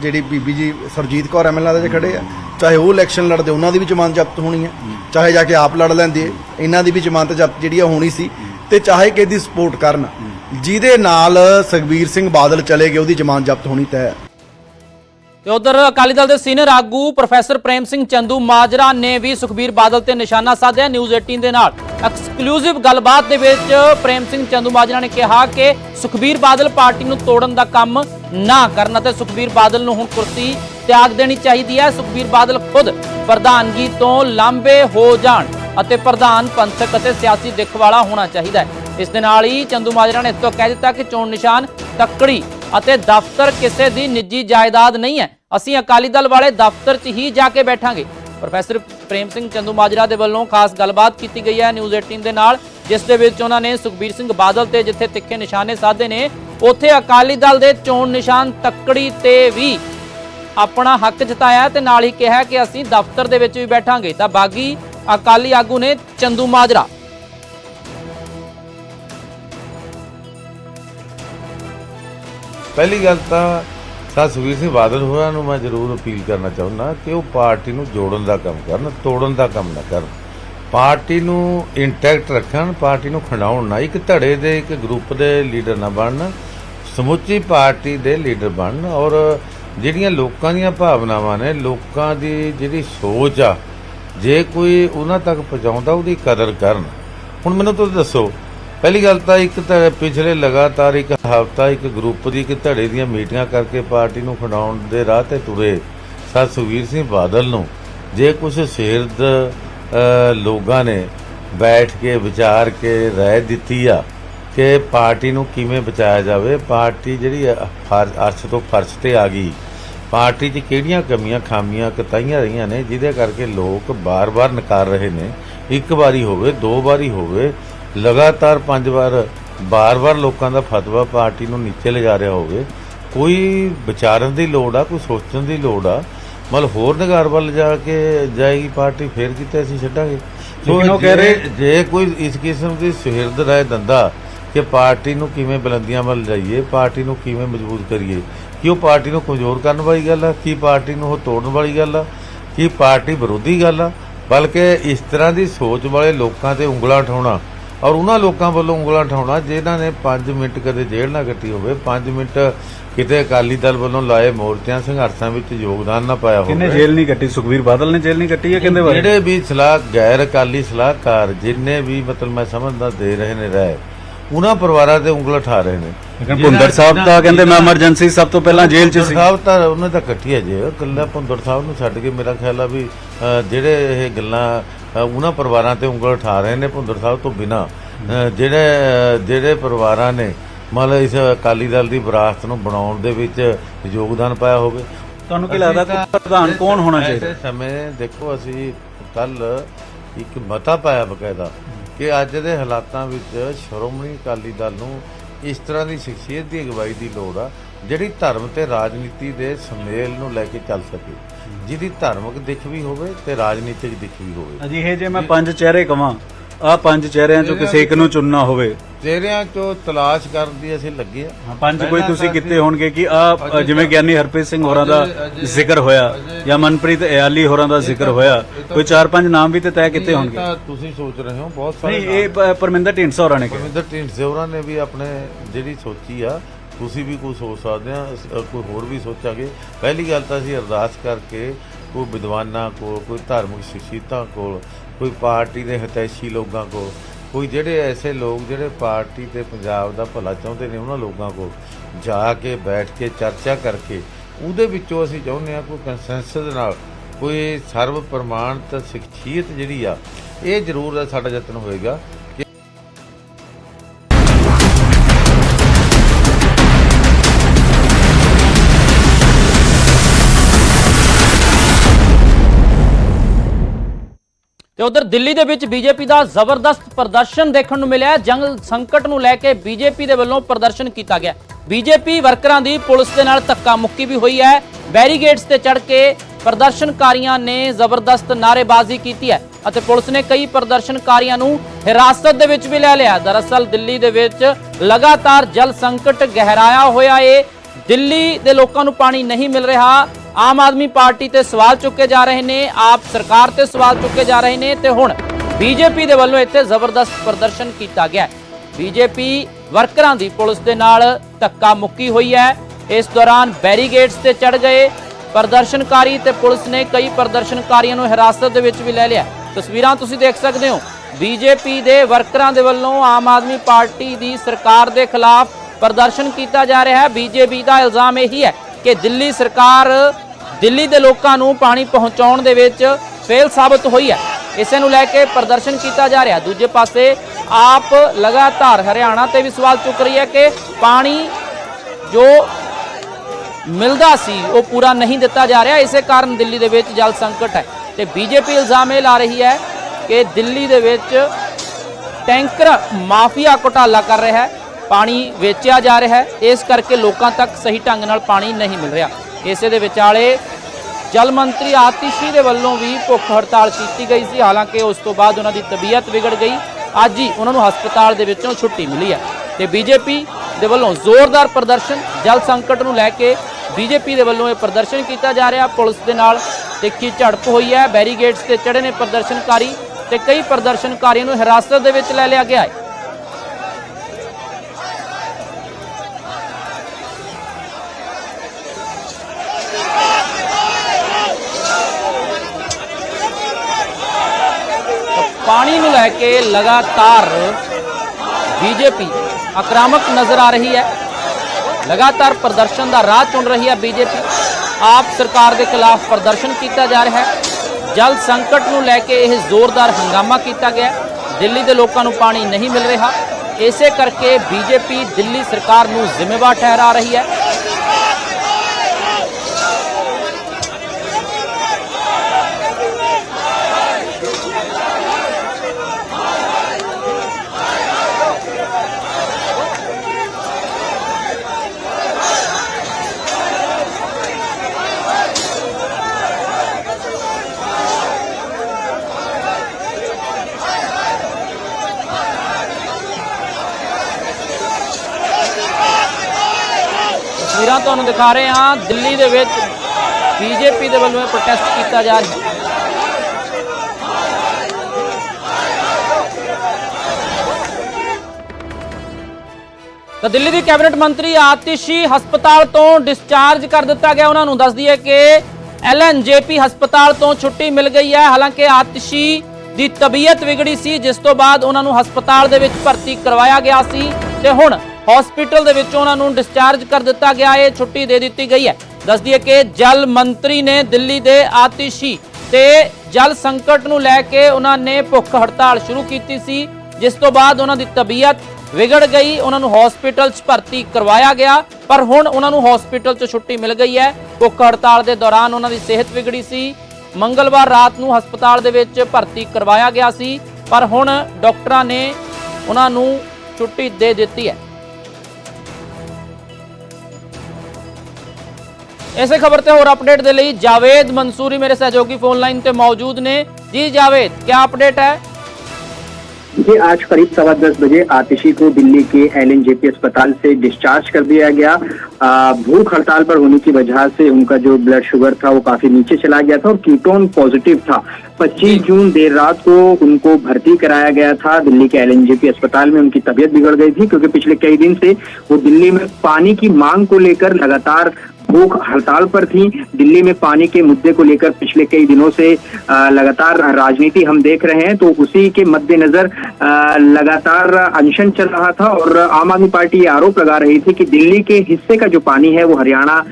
ਜਿਹੜੀ ਬੀਬੀ ਜੀ ਸਰਜੀਤ ਕੌਰ ਐਮਐਲਏ ਦੇ ਖੜੇ ਆ, ਚਾਹੇ ਉਹ ਇਲੈਕਸ਼ਨ ਲੜਦੇ, ਉਹਨਾਂ ਦੀ ਵੀ ਜ਼ਮਾਨਤ ਜ਼ਬਤ ਹੋਣੀ ਹੈ ਚਾਹੇ ਜਾ ਕੇ ਆਪ ਲੜ ਲੈਂਦੇ, ਇਹਨਾਂ ਦੀ ਵੀ ਜ਼ਮਾਨਤ ਜ਼ਬਤ ਜਿਹੜੀ ਆ ਹੋਣੀ ਸੀ। ਤੇ ਚਾਹੇ ਕਿਸੇ ਦੀ ਸਪੋਰਟ ਕਰਨ, ਜਿਹਦੇ ਨਾਲ ਸੁਖਬੀਰ ਸਿੰਘ ਬਾਦਲ ਚਲੇ ਗਏ, ਉਹਦੀ ਜ਼ਮਾਨਤ ਜ਼ਬਤ ਹੋਣੀ ਤੈਅ
ਤੇ ਉਧਰ ਅਕਾਲੀ ਦਲ ਦੇ ਸੀਨੀਅਰ ਆਗੂ ਪ੍ਰੋਫੈਸਰ ਪ੍ਰੇਮ ਸਿੰਘ ਚੰਦੂ ਮਾਜਰਾ ਨੇ ਵੀ ਸੁਖਬੀਰ ਬਾਦਲ ਤੇ ਨਿਸ਼ਾਨਾ ਸਾਧਿਆ ਨਿਊਜ਼ 18 ਦੇ ਨਾਲ। ਐਕਸਕਲੂਸਿਵ ਗੱਲਬਾਤ ਦੇ ਵਿੱਚ ਪ੍ਰੇਮ ਸਿੰਘ ਚੰਦੂ ਮਾਜਰਾ ਨੇ ਕਿਹਾ ਕਿ ਸੁਖਬੀਰ ਬਾਦਲ ਪਾਰਟੀ ਨੂੰ ਤੋੜਨ ਦਾ ਕੰਮ ਨਾ ਕਰਨ ਅਤੇ ਸੁਖਬੀਰ ਬਾਦਲ ਨੂੰ ਹੁਣ ਕੁਰਸੀ ਤਿਆਗ ਦੇਣੀ ਚਾਹੀਦੀ ਹੈ। ਸੁਖਬੀਰ ਬਾਦਲ ਖੁਦ ਪ੍ਰਧਾਨਗੀ ਤੋਂ ਲਾਂਬੇ ਹੋ ਜਾਣ ਅਤੇ ਪ੍ਰਧਾਨ ਪੰਥਕ ਅਤੇ ਸਿਆਸੀ ਦਿੱਖ ਵਾਲਾ ਹੋਣਾ ਚਾਹੀਦਾ ਹੈ। ਇਸ ਦੇ ਨਾਲ ਹੀ ਚੰਦੂ ਮਾਜਰਾ ਨੇ ਇਸ ਤੋਂ ਕਹਿ ਦਿੱਤਾ ਕਿ ਚੋਣ ਨਿਸ਼ਾਨ ਤੱਕੜੀ ਅਤੇ ਦਫ਼ਤਰ ਕਿਸੇ ਦੀ ਨਿੱਜੀ ਜਾਇਦਾਦ ਨਹੀਂ ਹੈ। ਅਸੀਂ ਅਕਾਲੀ ਦਲ ਵਾਲੇ ਦਫ਼ਤਰ 'ਚ ਹੀ ਜਾ ਕੇ ਬੈਠਾਂਗੇ। ਪ੍ਰੋਫੈਸਰ ਪ੍ਰੇਮ ਸਿੰਘ ਚੰਦੂ ਮਾਜਰਾ ਦੇ ਵੱਲੋਂ ਖਾਸ ਗੱਲਬਾਤ ਕੀਤੀ ਗਈ ਹੈ ਨਿਊਜ਼ 18 ਦੇ ਨਾਲ, ਜਿਸ ਦੇ ਵਿੱਚ ਉਹਨਾਂ ਨੇ ਸੁਖਬੀਰ ਸਿੰਘ ਬਾਦਲ ਤੇ ਜਿੱਥੇ ਤਿੱਖੇ ਨਿਸ਼ਾਨੇ ਸਾਧੇ ਨੇ, ਉੱਥੇ ਅਕਾਲੀ ਦਲ ਦੇ ਚੋਣ ਨਿਸ਼ਾਨ ਤੱਕੜੀ ਤੇ ਵੀ ਆਪਣਾ ਹੱਕ ਜਤਾਇਆ ਤੇ ਨਾਲ ਹੀ ਕਿਹਾ ਕਿ ਅਸੀਂ ਦਫ਼ਤਰ ਦੇ ਵਿੱਚ ਵੀ ਬੈਠਾਂਗੇ। ਤਾਂ ਬਾਗੀ ਅਕਾਲੀ ਆਗੂ ਨੇ ਚੰਦੂ ਮਾਜਰਾ
ਪਹਿਲੀ ਗੱਲ ਤਾਂ ਤਾਂ ਸੁਖਬੀਰ ਸਿੰਘ, ਬਾਦਲ ਹੋਰਾਂ ਨੂੰ ਮੈਂ ਜ਼ਰੂਰ ਅਪੀਲ ਕਰਨਾ ਚਾਹੁੰਦਾ ਕਿ ਉਹ ਪਾਰਟੀ ਨੂੰ ਜੋੜਨ ਦਾ ਕੰਮ ਕਰਨ, ਤੋੜਨ ਦਾ ਕੰਮ ਨਾ ਕਰਨ। ਪਾਰਟੀ ਨੂੰ ਇੰਟੈਕਟ ਰੱਖਣ, ਪਾਰਟੀ ਨੂੰ ਖੰਡਾਉਣ ਨਾ, ਇੱਕ ਧੜੇ ਦੇ ਇੱਕ ਗਰੁੱਪ ਦੇ ਲੀਡਰ ਨਾ ਬਣਨ, ਸਮੁੱਚੀ ਪਾਰਟੀ ਦੇ ਲੀਡਰ ਬਣਨ ਔਰ ਜਿਹੜੀਆਂ ਲੋਕਾਂ ਦੀਆਂ ਭਾਵਨਾਵਾਂ ਨੇ, ਲੋਕਾਂ ਦੀ ਜਿਹੜੀ ਸੋਚ ਆ, ਜੇ ਕੋਈ ਉਹਨਾਂ ਤੱਕ ਪਹੁੰਚਾਉਂਦਾ, ਉਹਦੀ ਕਦਰ ਕਰਨ। ਹੁਣ ਮੈਨੂੰ ਤੁਸੀਂ ਦੱਸੋ ਪਹਿਲੀ ਗੱਲ ਤਾਂ ਇੱਕ ਤਾਂ ਪਿਛਲੇ ਲਗਾਤਾਰ ਇੱਕ ਹਫ਼ਤਾ, ਇੱਕ ਗਰੁੱਪ ਦੀ ਇੱਕ ਧੜੇ ਦੀਆਂ ਮੀਟਿੰਗਾਂ ਕਰਕੇ ਪਾਰਟੀ ਨੂੰ ਖੰਡਾਉਣ ਦੇ ਰਾਹ ਤੇ ਤੁਰੇ ਸਰ ਸੁਖਬੀਰ ਸਿੰਘ ਬਾਦਲ ਨੂੰ। ਜੇ ਕੁਝ ਸ਼ੇਰਦ ਲੋਕਾਂ ਨੇ ਬੈਠ ਕੇ, ਵਿਚਾਰ ਕੇ ਰਾਏ ਦਿੱਤੀ ਆ ਕਿ ਪਾਰਟੀ ਨੂੰ ਕਿਵੇਂ ਬਚਾਇਆ ਜਾਵੇ, ਪਾਰਟੀ ਜਿਹੜੀ ਫਰ- ਅਰਸ਼ ਤੋਂ ਫਰਸ਼ ਤੇ ਆ ਗਈ, ਪਾਰਟੀ 'ਚ ਕਿਹੜੀਆਂ ਕਮੀਆਂ, ਖਾਮੀਆਂ, ਕਤਾਈਆਂ ਰਹੀਆਂ ਨੇ, ਜਿਹਦੇ ਕਰਕੇ ਲੋਕ ਬਾਰ-ਬਾਰ ਨਕਾਰ ਰਹੇ ਨੇ। ਇੱਕ ਵਾਰੀ ਹੋਵੇ, ਦੋ ਵਾਰੀ ਹੋਵੇ ਲਗਾਤਾਰ ਪੰਜ ਵਾਰ ਬਾਰ-ਬਾਰ ਲੋਕਾਂ ਦਾ ਫਤਵਾ ਪਾਰਟੀ ਨੂੰ ਨੀਚੇ ਲਿਜਾ ਰਿਹਾ ਹੋਵੇ ਕੋਈ ਵਿਚਾਰਨ ਦੀ ਲੋੜ ਆ ਕੋਈ ਸੋਚਣ ਦੀ ਲੋੜ ਆ ਮਤਲਬ ਹੋਰ ਨਗਾਰ ਵੱਲ ਜਾ ਕੇ ਜਾਏਗੀ ਪਾਰਟੀ ਫੇਰ ਕਿਤੇ ਅਸੀਂ ਛੱਡਾਂਗੇ?
ਲੇਕਿਨ ਉਹ ਕਹਿ ਰਹੇ-
ਜੇ ਕੋਈ ਇਸ ਕਿਸਮ ਦੀ ਸੁਹਿਰਦ ਰਾਏ ਦੰਦਾ ਕਿ ਪਾਰਟੀ ਨੂੰ ਕਿਵੇਂ ਬੁਲੰਦੀਆਂ ਵੱਲ ਜਾਈਏ ਪਾਰਟੀ ਨੂੰ ਕਿਵੇਂ ਮਜ਼ਬੂਤ ਕਰੀਏ ਕਿ ਉਹ ਪਾਰਟੀ ਨੂੰ ਕਮਜ਼ੋਰ ਕਰਨ ਵਾਲੀ ਗੱਲ ਆ ਕੀ ਪਾਰਟੀ ਨੂੰ ਉਹ ਤੋੜਨ ਵਾਲੀ ਗੱਲ ਆ ਕੀ ਪਾਰਟੀ ਵਿਰੋਧੀ ਗੱਲ ਆ ਬਲਕਿ ਇਸ ਤਰ੍ਹਾਂ ਦੀ ਸੋਚ ਵਾਲੇ ਲੋਕਾਂ ਤੇ ਉਂਗਲਾਂ ਉਠਾਉਣਾ ਔਰ ਉਹਨਾਂ ਲੋਕਾਂ ਵੱਲੋਂ ਉਂਗਲਾਂ ਉਠਾਉਣਾ ਜਿਨ੍ਹਾਂ ਨੇ 5 ਮਿੰਟ ਕਦੇ ਜੇਲ੍ਹ ਨਾ ਕੱਟੀ ਹੋਵੇ 5 ਮਿੰਟ ਕਿਤੇ ਅਕਾਲੀ ਦਲ ਵੱਲੋਂ ਲਾਏ ਮੋਰਚਿਆਂ ਸੰਘਰਸ਼ਾਂ ਵਿੱਚ ਯੋਗਦਾਨ ਨਾ ਪਾਇਆ ਹੋਵੇ।
ਕਿੰਨੇ ਜੇਲ੍ਹ ਨਹੀਂ ਕੱਟੀ? ਸੁਖਵੀਰ ਬਾਦਲ ਨੇ ਜੇਲ੍ਹ ਨਹੀਂ ਕੱਟੀ ਹੈ ਕਹਿੰਦੇ ਬਾਰੇ
ਜਿਹੜੇ ਵੀ ਸਲਾਹ ਗੈਰ ਅਕਾਲੀ ਸਲਾਹਕਾਰ ਜਿੰਨੇ ਵੀ ਮਤਲਬ ਮੈਂ ਸਮਝਦਾ ਦੇ ਰਹੇ ਨੇ ਰਾਏ ਉਹਨਾਂ ਪਰਿਵਾਰਾਂ ਤੇ ਉਂਗਲ ਉਠਾ ਰਹੇ ਨੇ।
ਲੇਕਿਨ ਭੁੰਦਰ ਸਾਹਿਬ ਤਾਂ ਕਹਿੰਦੇ ਮੈਂ ਐਮਰਜੈਂਸੀ ਸਭ ਤੋਂ ਪਹਿਲਾਂ ਜੇਲ੍ਹ 'ਚ ਸੀ।
ਸਾਹਿਬ ਤਾਂ ਉਹਨੇ ਤਾਂ ਇਕੱਠੀ ਹੈ ਜੇ ਕੱਲਾ ਭੁੰਦਰ ਸਾਹਿਬ ਨੂੰ ਛੱਡ ਕੇ ਮੇਰਾ ਖਿਆਲ ਆ ਵੀ ਜਿਹੜੇ ਇਹ ਗੱਲਾਂ ਉਹਨਾਂ ਪਰਿਵਾਰਾਂ ਤੇ ਉਂਗਲ ਉਠਾ ਰਹੇ ਨੇ ਭੁੰਦਰ ਸਾਹਿਬ ਤੋਂ ਬਿਨਾ। ਜਿਹੜੇ ਜਿਹੜੇ ਪਰਿਵਾਰਾਂ ਨੇ ਮਤਲਬ ਇਸ ਅਕਾਲੀ ਦਲ ਦੀ ਵਿਰਾਸਤ ਨੂੰ ਬਣਾਉਣ ਦੇ ਵਿੱਚ ਯੋਗਦਾਨ ਪਾਇਆ ਹੋਵੇ।
ਤੁਹਾਨੂੰ ਕੀ ਲੱਗਦਾ ਕਿ ਪ੍ਰਧਾਨ ਕੌਣ ਹੋਣਾ ਚਾਹੀਦਾ?
ਐਸੇ ਸਮੇਂ ਦੇਖੋ ਅਸੀਂ ਕੱਲ ਇੱਕ ਮਤਾ ਪਾਇਆ ਬਕਾਇਦਾ ਕਿ ਅੱਜ ਦੇ ਹਾਲਾਤਾਂ ਵਿੱਚ ਸ਼੍ਰੋਮਣੀ ਅਕਾਲੀ ਦਲ ਨੂੰ ਇਸ ਤਰ੍ਹਾਂ ਦੀ ਸ਼ਖਸੀਅਤ ਦੀ ਅਗਵਾਈ ਦੀ ਲੋੜ ਆ ਜਿਹੜੀ ਧਰਮ ਤੇ ਰਾਜਨੀਤੀ ਦੇ ਸੁਮੇਲ ਨੂੰ ਲੈ ਕੇ ਚੱਲ ਸਕੇ। ਜਿਹਦੀ ਧਾਰਮਿਕ ਦਿੱਖ ਵੀ ਹੋਵੇ ਤੇ ਰਾਜਨੀਤਿਕ ਦਿੱਖ ਵੀ ਹੋਵੇ।
ਅਜਿਹੇ ਜੇ ਮੈਂ ਪੰਜ ਚਿਹਰੇ ਕਵਾਂ ਆ ਪੰਜ ਚਿਹਰਿਆਂ ਚੋਂ ਕਿਸੇ ਇੱਕ ਨੂੰ ਚੁਣਨਾ ਹੋਵੇ।
ਚਿਹਰਿਆਂ ਚੋਂ ਤਲਾਸ਼ ਕਰਨ ਦੀ ਅਸੀਂ ਲੱਗੇ ਆ
ਪੰਜ ਕੋਈ ਤੁਸੀਂ ਕੀਤੇ ਹੋਣਗੇ ਕਿ ਆ ਜਿਵੇਂ ਗਿਆਨੀ ਹਰਪ੍ਰੀਤ ਸਿੰਘ ਹੋਰਾਂ ਦਾ ਜ਼ਿਕਰ ਹੋਇਆ ਜਾਂ ਮਨਪ੍ਰੀਤ ਇਆਲੀ ਹੋਰਾਂ ਦਾ ਜ਼ਿਕਰ ਹੋਇਆ ਕੋਈ ਚਾਰ ਪੰਜ ਨਾਮ ਵੀ ਤੇ ਤੈਅ ਕੀਤੇ ਹੋਣਗੇ।
ਤੁਸੀਂ ਸੋਚ ਰਹੇ ਹੋ ਬਹੁਤ ਸਾਰੇ
ਨਹੀਂ ਇਹ ਪਰਮਿੰਦਰ ਢੀਂਡਸਾ ਹੋਰਾਂ ਨੇ ਕਿਹਾ।
ਪਰਮਿੰਦਰ ਢੀਂਡਸੇ ਹੋਰਾਂ ਨੇ ਵੀ ਆਪਣੇ ਜਿਹੜੀ ਸੋਚੀ ਆ ਤੁਸੀਂ ਵੀ ਕੋਈ ਸੋਚ ਸਕਦੇ ਆ ਕੋਈ ਹੋਰ ਵੀ ਸੋਚਾਂਗੇ। ਪਹਿਲੀ ਗੱਲ ਤਾਂ ਅਸੀਂ ਅਰਦਾਸ ਕਰਕੇ ਕੋਈ ਵਿਦਵਾਨਾਂ ਕੋਲ, ਕੋਈ ਧਾਰਮਿਕ ਸ਼ਖਸੀਅਤਾਂ ਕੋਲ, ਕੋਈ ਪਾਰਟੀ ਦੇ ਹਤੈਸ਼ੀ ਲੋਕਾਂ ਕੋਲ, ਕੋਈ ਜਿਹੜੇ ਐਸੇ ਲੋਕ ਜਿਹੜੇ ਪਾਰਟੀ ਤੇ ਪੰਜਾਬ ਦਾ ਭਲਾ ਚਾਹੁੰਦੇ ਨੇ ਉਹਨਾਂ ਲੋਕਾਂ ਕੋਲ ਜਾ ਕੇ, ਬੈਠ ਕੇ, ਚਰਚਾ ਕਰਕੇ, ਉਹਦੇ ਵਿੱਚੋਂ ਅਸੀਂ ਚਾਹੁੰਦੇ ਆ ਕੋਈ ਕੰਸੈਂਸਸ ਨਾਲ, ਕੋਈ ਸਰਵ ਪ੍ਰਮਾਣਿਤ ਸ਼ਖਸੀਅਤ ਜਿਹੜੀ ਆ, ਇਹ ਜ਼ਰੂਰ ਸਾਡਾ ਯਤਨ ਹੋਏਗਾ।
ਤੇ ਉਧਰ ਦਿੱਲੀ ਦੇ ਵਿੱਚ ਬੀਜੇਪੀ ਦਾ ਜ਼ਬਰਦਸਤ ਪ੍ਰਦਰਸ਼ਨ ਦੇਖਣ ਨੂੰ ਮਿਲਿਆ ਹੈ। ਸੰਕਟ ਨੂੰ ਲੈ ਕੇ ਬੀਜੇਪੀ ਦੇ ਵੱਲੋਂ ਪ੍ਰਦਰਸ਼ਨ ਕੀਤਾ ਗਿਆ ਬੀਜੇਪੀ ਵਰਕਰਾਂ ਦੀ ਪੁਲਿਸ ਦੇ ਨਾਲ ਧੱਕਾ ਮੁੱਕੀ ਵੀ ਹੋਈ ਹੈ। ਬੈਰੀਗੇਡਸ ਤੇ ਚੜ੍ਹ ਕੇ ਪ੍ਰਦਰਸ਼ਨਕਾਰੀਆਂ ਨੇ ਜ਼ਬਰਦਸਤ ਨਾਅਰੇਬਾਜ਼ੀ ਕੀਤੀ ਹੈ ਅਤੇ ਪੁਲਿਸ ਨੇ ਕਈ ਪ੍ਰਦਰਸ਼ਨਕਾਰੀਆਂ ਨੂੰ ਹਿਰਾਸਤ ਦੇ ਵਿੱਚ ਵੀ ਲੈ ਲਿਆ ਦਰਅਸਲ ਦਿੱਲੀ ਦੇ ਵਿੱਚ ਲਗਾਤਾਰ ਜਲ ਸੰਕਟ ਗਹਿਰਾਇਆ ਹੋਇਆ ਏ। ਦਿੱਲੀ ਦੇ ਲੋਕਾਂ ਨੂੰ ਪਾਣੀ ਨਹੀਂ ਮਿਲ ਰਿਹਾ। ਆਮ ਆਦਮੀ ਪਾਰਟੀ ਤੇ ਸਵਾਲ ਚੁੱਕੇ ਜਾ ਰਹੇ ਨੇ, ਆਪ ਸਰਕਾਰ ਤੇ ਸਵਾਲ ਚੁੱਕੇ ਜਾ ਰਹੇ ਨੇ ਤੇ ਹੁਣ ਬੀਜੇਪੀ ਦੇ ਵੱਲੋਂ ਇੱਥੇ ਜ਼ਬਰਦਸਤ ਪ੍ਰਦਰਸ਼ਨ ਕੀਤਾ ਗਿਆ ਬੀਜੇਪੀ ਵਰਕਰਾਂ ਦੀ ਪੁਲਿਸ ਦੇ ਨਾਲ ਧੱਕਾ ਮੁੱਕੀ ਹੋਈ ਹੈ। ਇਸ ਦੌਰਾਨ ਬੈਰੀਗੇਟਸ ਤੇ ਚੜ ਗਏ। ਪ੍ਰਦਰਸ਼ਨਕਾਰੀ ਤੇ ਪੁਲਿਸ ਨੇ ਕਈ ਪ੍ਰਦਰਸ਼ਨਕਾਰੀਆਂ ਨੂੰ ਹਿਰਾਸਤ ਦੇ ਵਿੱਚ ਵੀ ਲੈ ਲਿਆ ਤਸਵੀਰਾਂ ਤੁਸੀਂ ਦੇਖ ਸਕਦੇ ਹੋ। ਬੀਜੇਪੀ ਦੇ ਵਰਕਰਾਂ ਦੇ ਵੱਲੋਂ ਆਮ ਆਦਮੀ ਪਾਰਟੀ ਦੀ ਸਰਕਾਰ ਦੇ ਖਿਲਾਫ ਪ੍ਰਦਰਸ਼ਨ ਕੀਤਾ ਜਾ ਰਿਹਾ ਹੈ। ਬੀਜੇਪੀ ਦਾ ਇਲਜ਼ਾਮ ਇਹੀ ਹੈ ਕਿ ਦਿੱਲੀ ਸਰਕਾਰ ਦਿੱਲੀ ਦੇ ਲੋਕਾਂ ਨੂੰ ਪਾਣੀ ਪਹੁੰਚਾਉਣ ਦੇ ਵਿੱਚ ਫੇਲ ਸਾਬਤ ਹੋਈ ਹੈ। ਇਸੇ ਨੂੰ ਲੈ ਕੇ ਪ੍ਰਦਰਸ਼ਨ ਕੀਤਾ ਜਾ ਰਿਹਾ। ਦੂਜੇ ਪਾਸੇ ਆਪ ਲਗਾਤਾਰ ਹਰਿਆਣਾ ਤੇ ਵੀ ਸਵਾਲ ਚੁੱਕ ਰਹੀ ਹੈ ਕਿ ਪਾਣੀ ਜੋ ਮਿਲਦਾ ਸੀ, ਉਹ ਪੂਰਾ ਨਹੀਂ ਦਿੱਤਾ ਜਾ ਰਿਹਾ। ਇਸੇ ਕਾਰਨ ਦਿੱਲੀ ਦੇ ਵਿੱਚ ਜਲ ਸੰਕਟ ਹੈ। ਤੇ ਬੀਜੇਪੀ ਇਲਜ਼ਾਮ ਇਹ ਲਾ ਰਹੀ ਹੈ ਕਿ ਦਿੱਲੀ ਦੇ ਵਿੱਚ ਟੈਂਕਰ ਮਾਫੀਆ ਘੁਟਾਲਾ ਕਰ ਰਿਹਾ ਹੈ। ਪਾਣੀ ਵੇਚਿਆ ਜਾ ਰਿਹਾ ਹੈ। ਇਸ ਕਰਕੇ ਲੋਕਾਂ ਤੱਕ ਸਹੀ ਢੰਗ ਨਾਲ ਪਾਣੀ ਨਹੀਂ ਮਿਲ ਰਿਹਾ। ਇਸੇ ਦੇ ਵਿਚਾਲੇ ਜਲ ਮੰਤਰੀ ਆਤਿਸ਼ੀ ਦੇ ਵੱਲੋਂ ਵੀ ਭੁੱਖ ਹੜਤਾਲ ਕੀਤੀ ਗਈ ਸੀ। ਹਾਲਾਂਕਿ ਉਸ ਤੋਂ ਬਾਅਦ ਉਹਨਾਂ ਦੀ ਤਬੀਅਤ ਵਿਗੜ ਗਈ। ਅੱਜ ਹੀ ਉਹਨਾਂ ਨੂੰ ਹਸਪਤਾਲ ਦੇ ਵਿੱਚੋਂ ਛੁੱਟੀ ਮਿਲੀ ਹੈ ਤੇ ਬੀਜੇਪੀ ਦੇ ਵੱਲੋਂ ਜ਼ੋਰਦਾਰ ਪ੍ਰਦਰਸ਼ਨ, ਜਲ ਸੰਕਟ ਨੂੰ ਲੈ ਕੇ ਬੀਜੇਪੀ ਦੇ ਵੱਲੋਂ ਇਹ ਪ੍ਰਦਰਸ਼ਨ ਕੀਤਾ ਜਾ ਰਿਹਾ। ਪੁਲਿਸ ਦੇ ਨਾਲ ਤਿੱਖੀ ਝੜਪ ਹੋਈ ਹੈ। ਬੈਰੀਗੇਡਸ ਤੇ ਚੜੇ ਨੇ ਪ੍ਰਦਰਸ਼ਨਕਾਰੀ ਤੇ ਕਈ ਪ੍ਰਦਰਸ਼ਨਕਾਰੀਆਂ ਨੂੰ ਹਿਰਾਸਤ ਦੇ ਵਿੱਚ ਲੈ ਲਿਆ ਗਿਆ ਹੈ। ਪਾਣੀ ਨੂੰ ਲੈ ਕੇ ਲਗਾਤਾਰ ਬੀਜੇਪੀ ਆਕਰਾਮਕ ਨਜ਼ਰ ਆ ਰਹੀ ਹੈ। ਲਗਾਤਾਰ ਪ੍ਰਦਰਸ਼ਨ ਦਾ ਰਾਹ ਚੁਣ ਰਹੀ ਹੈ ਬੀਜੇਪੀ। ਆਪ ਸਰਕਾਰ ਦੇ ਖਿਲਾਫ ਪ੍ਰਦਰਸ਼ਨ ਕੀਤਾ ਜਾ ਰਿਹਾ ਹੈ। ਜਲ ਸੰਕਟ ਨੂੰ ਲੈ ਕੇ ਇਹ ਜ਼ੋਰਦਾਰ ਹੰਗਾਮਾ ਕੀਤਾ ਗਿਆ ਦਿੱਲੀ ਦੇ ਲੋਕਾਂ ਨੂੰ ਪਾਣੀ ਨਹੀਂ ਮਿਲ ਰਿਹਾ। ਇਸੇ ਕਰਕੇ ਬੀਜੇਪੀ ਦਿੱਲੀ ਸਰਕਾਰ ਨੂੰ ਜ਼ਿੰਮੇਵਾਰ ਠਹਿਰਾ ਰਹੀ ਹੈ। ਤੁਹਾਨੂੰ ਦਿਖਾ ਰਹੇ ਹਾਂ, ਦਿੱਲੀ ਦੇ ਵਿੱਚ ਬੀਜੇਪੀ ਦੇ ਵੱਲੋਂ ਪ੍ਰੋਟੈਸਟ ਕੀਤਾ ਜਾ ਰਿਹਾ। ਹੈ ਤਾਂ ਦਿੱਲੀ ਦੀ ਕੈਬਨਿਟ ਮੰਤਰੀ ਆਤਿਸ਼ੀ ਹਸਪਤਾਲ ਤੋਂ ਡਿਸਚਾਰਜ ਕਰ ਦਿੱਤਾ ਗਿਆ। ਉਹਨਾਂ ਨੂੰ ਦੱਸਦੀ ਹੈ ਕਿ ਐਲਐਨਜੇਪੀ ਹਸਪਤਾਲ ਤੋਂ ਛੁੱਟੀ ਮਿਲ ਗਈ ਹੈ। ਹਾਲਾਂਕਿ ਆਤਿਸ਼ੀ ਦੀ ਤਬੀਅਤ ਵਿਗੜੀ ਸੀ, ਜਿਸ ਤੋਂ ਬਾਅਦ ਉਹਨਾਂ ਨੂੰ ਹਸਪਤਾਲ ਦੇ ਵਿੱਚ ਭਰਤੀ ਕਰਵਾਇਆ ਗਿਆ ਸੀ ਤੇ ਹੁਣ ਹਸਪੀਟਲ ਦੇ ਵਿੱਚ ਉਹਨਾਂ ਨੂੰ ਡਿਸਚਾਰਜ ਕਰ ਦਿੱਤਾ ਗਿਆ ਹੈ ਛੁੱਟੀ ਦੇ ਦਿੱਤੀ ਗਈ ਹੈ। ਦੱਸ ਦਈਏ ਕਿ ਜਲ ਮੰਤਰੀ ਨੇ ਦਿੱਲੀ ਦੇ ਆਤਿਸ਼ੀ ਤੇ ਜਲ ਸੰਕਟ ਨੂੰ ਲੈ ਕੇ ਉਹਨਾਂ ਨੇ ਭੁੱਖ ਹੜਤਾਲ ਸ਼ੁਰੂ ਕੀਤੀ ਸੀ, ਜਿਸ ਤੋਂ ਬਾਅਦ ਉਹਨਾਂ ਦੀ ਤਬੀਅਤ ਵਿਗੜ ਗਈ, ਉਹਨਾਂ ਨੂੰ ਹਸਪੀਟਲ 'ਚ ਭਰਤੀ ਕਰਵਾਇਆ ਗਿਆ, ਪਰ ਹੁਣ ਉਹਨਾਂ ਨੂੰ ਹਸਪੀਟਲ 'ਚ ਛੁੱਟੀ ਮਿਲ ਗਈ ਹੈ। ਭੁੱਖ ਹੜਤਾਲ ਦੇ ਦੌਰਾਨ ਉਹਨਾਂ ਦੀ ਸਿਹਤ ਵਿਗੜੀ ਸੀ। ਮੰਗਲਵਾਰ ਰਾਤ ਨੂੰ ਹਸਪਤਾਲ ਦੇ ਵਿੱਚ ਭਰਤੀ ਕਰਵਾਇਆ ਗਿਆ ਸੀ, ਪਰ ਹੁਣ ਡਾਕਟਰਾਂ ਨੇ ਉਹਨਾਂ ਨੂੰ ਛੁੱਟੀ ਦੇ ਦਿੱਤੀ ਹੈ। ਇਸੇ ਖਬਰ ਤੇ ਹੋਰ ਅਪਡੇਟ ਦੇ ਲਈ ਜਾਵੇਦ ਮਨਸੂਰੀ ਮੇਰੇ ਸਹਿਯੋਗੀ ਫੋਨ ਲਾਈਨ ਤੇ ਮੌਜੂਦ ਨੇ ਜੀ ਜਾਵੇਦ ਕੀ ਅਪਡੇਟ ਹੈ
ये आज करीब सवा दस बजे आतिशी को दिल्ली के एलएनजेपी अस्पताल से डिस्चार्ज कर दिया गया आ, भूख हड़ताल पर होने की वजह से उनका जो ब्लड शुगर था वो काफी नीचे चला गया था और कीटोन पॉजिटिव था 25 जून देर रात को उनको भर्ती कराया गया था दिल्ली के एलएनजेपी अस्पताल में उनकी तबीयत बिगड़ गई थी क्योंकि पिछले कई दिन से वो दिल्ली में पानी की मांग को लेकर लगातार भूख हड़ताल पर थी। दिल्ली में पानी के मुद्दे को लेकर पिछले कई दिनों से लगातार राजनीति हम देख रहे हैं तो उसी के मद्देनजर लगातार अनशन चल रहा था और आम आदमी पार्टी ये आरोप लगा रही थी कि दिल्ली के हिस्से का जो पानी है वो हरियाणा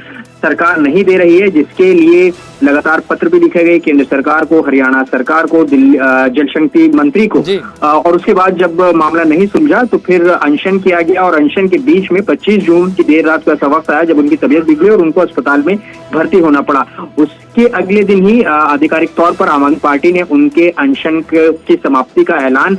सरकार नहीं दे रही है जिसके लिए लगातार पत्र भी लिखे गए केंद्र सरकार को हरियाणा सरकार को दिल्ली जल शक्ति मंत्री को। और उसके बाद जब मामला नहीं सुलझा तो फिर अनशन किया गया और अनशन के बीच में 25 जून की देर रात का ऐसा वक्त आया जब उनकी तबीयत बिगड़ी और उनको अस्पताल में भर्ती होना पड़ा। उसके अगले दिन ही आधिकारिक तौर पर आम आदमी पार्टी ने उनके अनशन की समाप्ति का ऐलान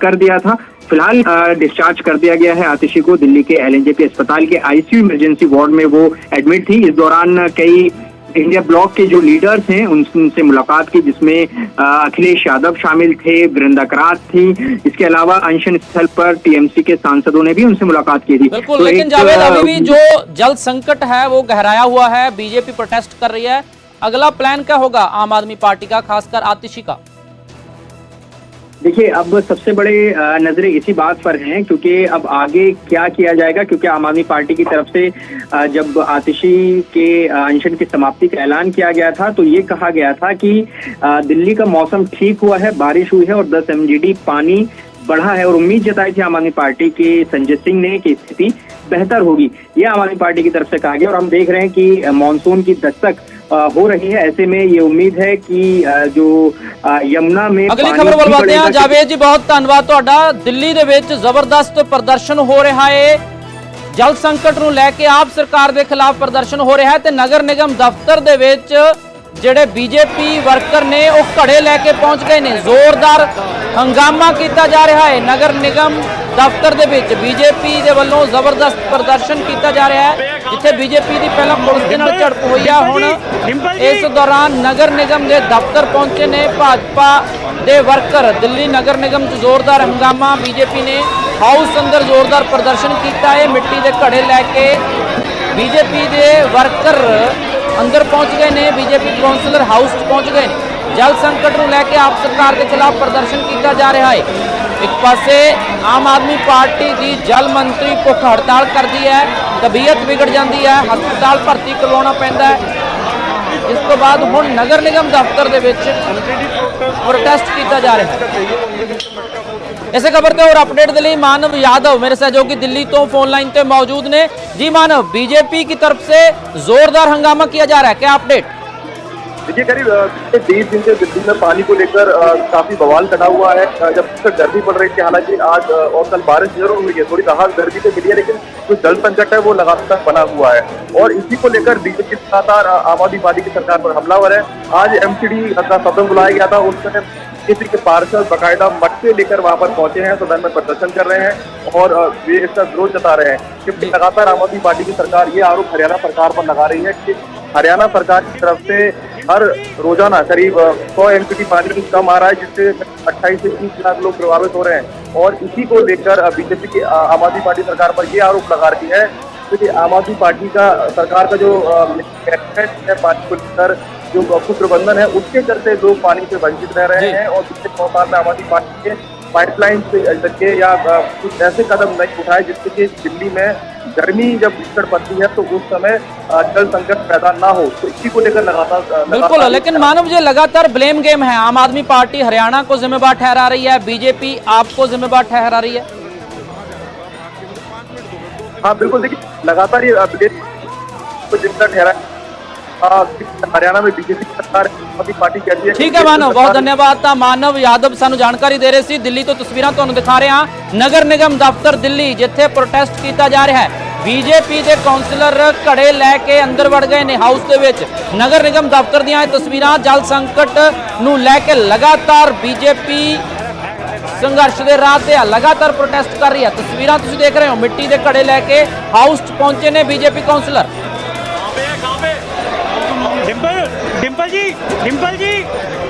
कर दिया था। फ़िलहाल डिस्चार्ज कर दिया गया है आतिशी को दिल्ली के एलएनजेपी अस्पताल के आईसीयू इमरजेंसी वार्ड में वो एडमिट थी। इस दौरान कई इंडिया ब्लॉक के जो लीडर्स हैं उनसे मुलाकात की जिसमें अखिलेश यादव शामिल थे वृंदा करात थी। इसके अलावा अनशन स्थल पर टीएमसी के सांसदों ने भी उनसे मुलाकात की थी।
बिल्कुल
तो
लेकिन जावेद अभी भी जो जल संकट है वो गहराया हुआ है। बीजेपी प्रोटेस्ट कर रही है। अगला प्लान क्या होगा? आम आदमी पार्टी का खासकर आतिशी का।
देखिए, अब सबसे बड़े नज़रें इसी बात पर हैं क्योंकि अब आगे क्या किया जाएगा? क्योंकि आम आदमी पार्टी की तरफ़ से जब आतिशी के अनशन की समाप्ति का ऐलान किया गया था तो ये कहा गया था कि दिल्ली का मौसम ठीक हुआ है, बारिश हुई है और 10 एमजीडी पानी बढ़ा है और उम्मीद जताई थी आम आदमी पार्टी के संजय सिंह ने कि स्थिति बेहतर होगी। ये आम आदमी पार्टी की तरफ़ से कहा गया और हम देख रहे हैं कि मानसून की दस्तक हो रही है ऐसे में ये उम्मीद है कि अ, जो अ, यमुना में
ਅਗਲੀ
पानी
ਖਬਰ ਵੱਲ
भी
ਵਧਦੇ ਹਾਂ
बढ़ेगा।
ਜਾਵੇਦ ਜੀ ਬਹੁਤ ਧੰਨਵਾਦ ਤੁਹਾਡਾ ਦਿੱਲੀ ਦੇ ਵਿੱਚ ਜ਼ਬਰਦਸਤ ਪ੍ਰਦਰਸ਼ਨ ਹੋ ਰਿਹਾ ਹੈ ਜਲ ਸੰਕਟ ਨੂੰ ਲੈ ਕੇ ਆਪ ਸਰਕਾਰ ਦੇ ਖਿਲਾਫ ਪ੍ਰਦਰਸ਼ਨ ਹੋ ਰਿਹਾ ਹੈ ਤੇ ਨਗਰ ਨਿਗਮ ਦਫ਼ਤਰ ਦੇ ਵਿੱਚ ਜਿਹੜੇ ਬੀਜੇਪੀ ਵਰਕਰ ਨੇ ਉਹ ਘੜੇ ਲੈ ਕੇ ਪਹੁੰਚ ਗਏ ਨੇ। ਜ਼ੋਰਦਾਰ ਹੰਗਾਮਾ ਕੀਤਾ ਜਾ ਰਿਹਾ ਹੈ। ਨਗਰ ਨਿਗਮ ਦਫ਼ਤਰ ਦੇ ਵਿੱਚ ਬੀਜੇਪੀ ਦੇ ਵੱਲੋਂ ਜ਼ਬਰਦਸਤ ਪ੍ਰਦਰਸ਼ਨ ਕੀਤਾ ਜਾ ਰਿਹਾ ਹੈ ਜਿੱਥੇ ਬੀਜੇਪੀ ਦੀ ਪਹਿਲਾਂ ਪੁਲਿਸ ਦੇ ਨਾਲ ਝੜਪ ਹੋਈ ਆ। ਹੁਣ ਇਸ ਦੌਰਾਨ ਨਗਰ ਨਿਗਮ ਦੇ ਦਫ਼ਤਰ ਪਹੁੰਚੇ ਨੇ। ਭਾਜਪਾ ਦੇ ਵਰਕਰ ਦਿੱਲੀ ਨਗਰ ਨਿਗਮ 'ਚ ਜ਼ੋਰਦਾਰ ਹੰਗਾਮਾ ਬੀਜੇਪੀ ਨੇ ਹਾਊਸ ਅੰਦਰ ਜ਼ੋਰਦਾਰ ਪ੍ਰਦਰਸ਼ਨ ਕੀਤਾ ਹੈ। ਮਿੱਟੀ ਦੇ ਘੜੇ ਲੈ ਕੇ ਬੀਜੇਪੀ ਦੇ ਵਰਕਰ ਅੰਦਰ ਪਹੁੰਚ ਗਏ ਨੇ, ਬੀਜੇਪੀ ਕੌਂਸਲਰ ਹਾਊਸ 'ਚ ਪਹੁੰਚ ਗਏ ਨੇ। ਜਲ ਸੰਕਟ ਨੂੰ ਲੈ ਕੇ ਆਪ ਸਰਕਾਰ ਦੇ ਖਿਲਾਫ ਪ੍ਰਦਰਸ਼ਨ ਕੀਤਾ ਜਾ ਰਿਹਾ ਹੈ। ਇੱਕ ਪਾਸੇ ਆਮ ਆਦਮੀ ਪਾਰਟੀ ਦੀ ਜਲ ਮੰਤਰੀ ਭੁੱਖ ਹੜਤਾਲ ਕਰਦੀ ਹੈ, ਤਬੀਅਤ ਵਿਗੜ ਜਾਂਦੀ ਹੈ, ਹਸਪਤਾਲ ਭਰਤੀ ਕਰਵਾਉਣਾ ਪੈਂਦਾ ਹੈ। ਇਸ ਤੋਂ ਬਾਅਦ ਹੁਣ ਨਗਰ ਨਿਗਮ ਦਫ਼ਤਰ ਦੇ ਵਿੱਚ ਪ੍ਰੋਟੈਸਟ ਕੀਤਾ ਜਾ ਰਿਹਾ ਹੈ ਇਸੇ ਖਬਰ ਤੇ ਹੋਰ ਅਪਡੇਟ ਦੇ ਲਈ ਮਾਨਵ यादव मेरे सहयोगी दिल्ली तो फोन लाइन पे मौजूद ने जी मानव बीजेपी की तरफ से जोरदार हंगामा किया जा रहा है क्या अपडेट
देखिए करीब अ, बीस दिन से दिल्ली में पानी को लेकर काफ़ी बवाल कटा हुआ है। जब तक गर्मी पड़ रही थी हालाँकि आज और कल बारिश ज़रूर हुई है। थोड़ी राहत गर्मी से मिली है लेकिन जो जल संकट है वो लगातार बना हुआ है। और इसी को लेकर बीजेपी लगातार आम आदमी पार्टी की सरकार पर हमलावर है। आज एमसीडी का सदन बुलाया गया था। उसमें बीजेपी के पार्षद बाकायदा मटके लेकर वहाँ पर पहुँचे हैं सदन में प्रदर्शन कर रहे हैं और वे इसका विरोध जता रहे हैं। कि लगातार आम आदमी पार्टी की सरकार ये आरोप हरियाणा सरकार पर लगा रही है कि हरियाणा सरकार की तरफ़ से हर रोज़ाना करीब सौ एमपीटी पानी कम आ रहा है जिससे 28 से 30 लाख लोग प्रभावित हो रहे हैं। और इसी को लेकर बीजेपी की आम आदमी पार्टी सरकार पर ये आरोप लगा रही है क्योंकि आम आदमी पार्टी का सरकार का जो है पानी को लेकर जो कुप्रबंधन है उसके चलते लोग पानी से वंचित रह रहे हैं और पिछले सौ साल में आम आदमी पार्टी के पाइपलाइन से लगे या कुछ ऐसे कदम नहीं उठाए जिससे कि दिल्ली में गर्मी जब भीषण पड़ती है तो उस समय जल संकट पैदा ना हो। तो इसी को लेकर लगातार
बिल्कुल लेकिन मानव जी लगातार ब्लेम गेम है। आम आदमी पार्टी हरियाणा को जिम्मेवार ठहरा रही है। बीजेपी आपको जिम्मेवार ठहरा रही है?
हाँ बिल्कुल देखिए लगातार ये अपडेट को जितना ठहरा हरियाणा में बीजेपी
ਠੀਕ ਹੈ ਮਾਨਵ ਬਹੁਤ ਧੰਨਵਾਦ। ਤਾਂ ਮਾਨਵ ਯਾਦਵ ਸਾਨੂੰ ਜਾਣਕਾਰੀ ਦੇ ਰਹੇ ਸੀ। ਦਿੱਲੀ ਤੋਂ ਤਸਵੀਰਾਂ ਤੁਹਾਨੂੰ ਦਿਖਾ ਰਹੇ ਹਾਂ। ਨਗਰ ਨਿਗਮ ਦਫ਼ਤਰ ਦਿੱਲੀ ਜਿੱਥੇ ਪ੍ਰੋਟੈਸਟ ਕੀਤਾ ਜਾ ਰਿਹਾ ਹੈ। ਬੀਜੇਪੀ ਦੇ ਕਾਉਂਸਲਰ ਘੜੇ ਲੈ ਕੇ ਅੰਦਰ ਵੜ ਗਏ ਨੇ ਹਾਊਸ ਦੇ ਵਿੱਚ। ਨਗਰ ਨਿਗਮ ਦਫ਼ਤਰ ਦੀਆਂ ਇਹ ਤਸਵੀਰਾਂ ਜਲ ਸੰਕਟ ਨੂੰ ਲੈ ਕੇ ਲਗਾਤਾਰ ਬੀਜੇਪੀ ਸੰਘਰਸ਼ ਦੇ ਰਾਹ ਤੇ ਆ ਲਗਾਤਾਰ ਪ੍ਰੋਟੈਸਟ ਕਰ ਰਹੀ ਹੈ। ਤਸਵੀਰਾਂ ਤੁਸੀਂ ਦੇਖ ਰਹੇ ਹੋ ਮਿੱਟੀ ਦੇ ਘੜੇ ਲੈ ਕੇ ਹਾਊਸ 'ਚ ਪਹੁੰਚੇ ਨੇ ਬੀਜੇਪੀ ਕਾਉਂਸਲਰ
ਡਿੰਪਲ ਜੀ ਡਿੰਪਲ ਜੀ।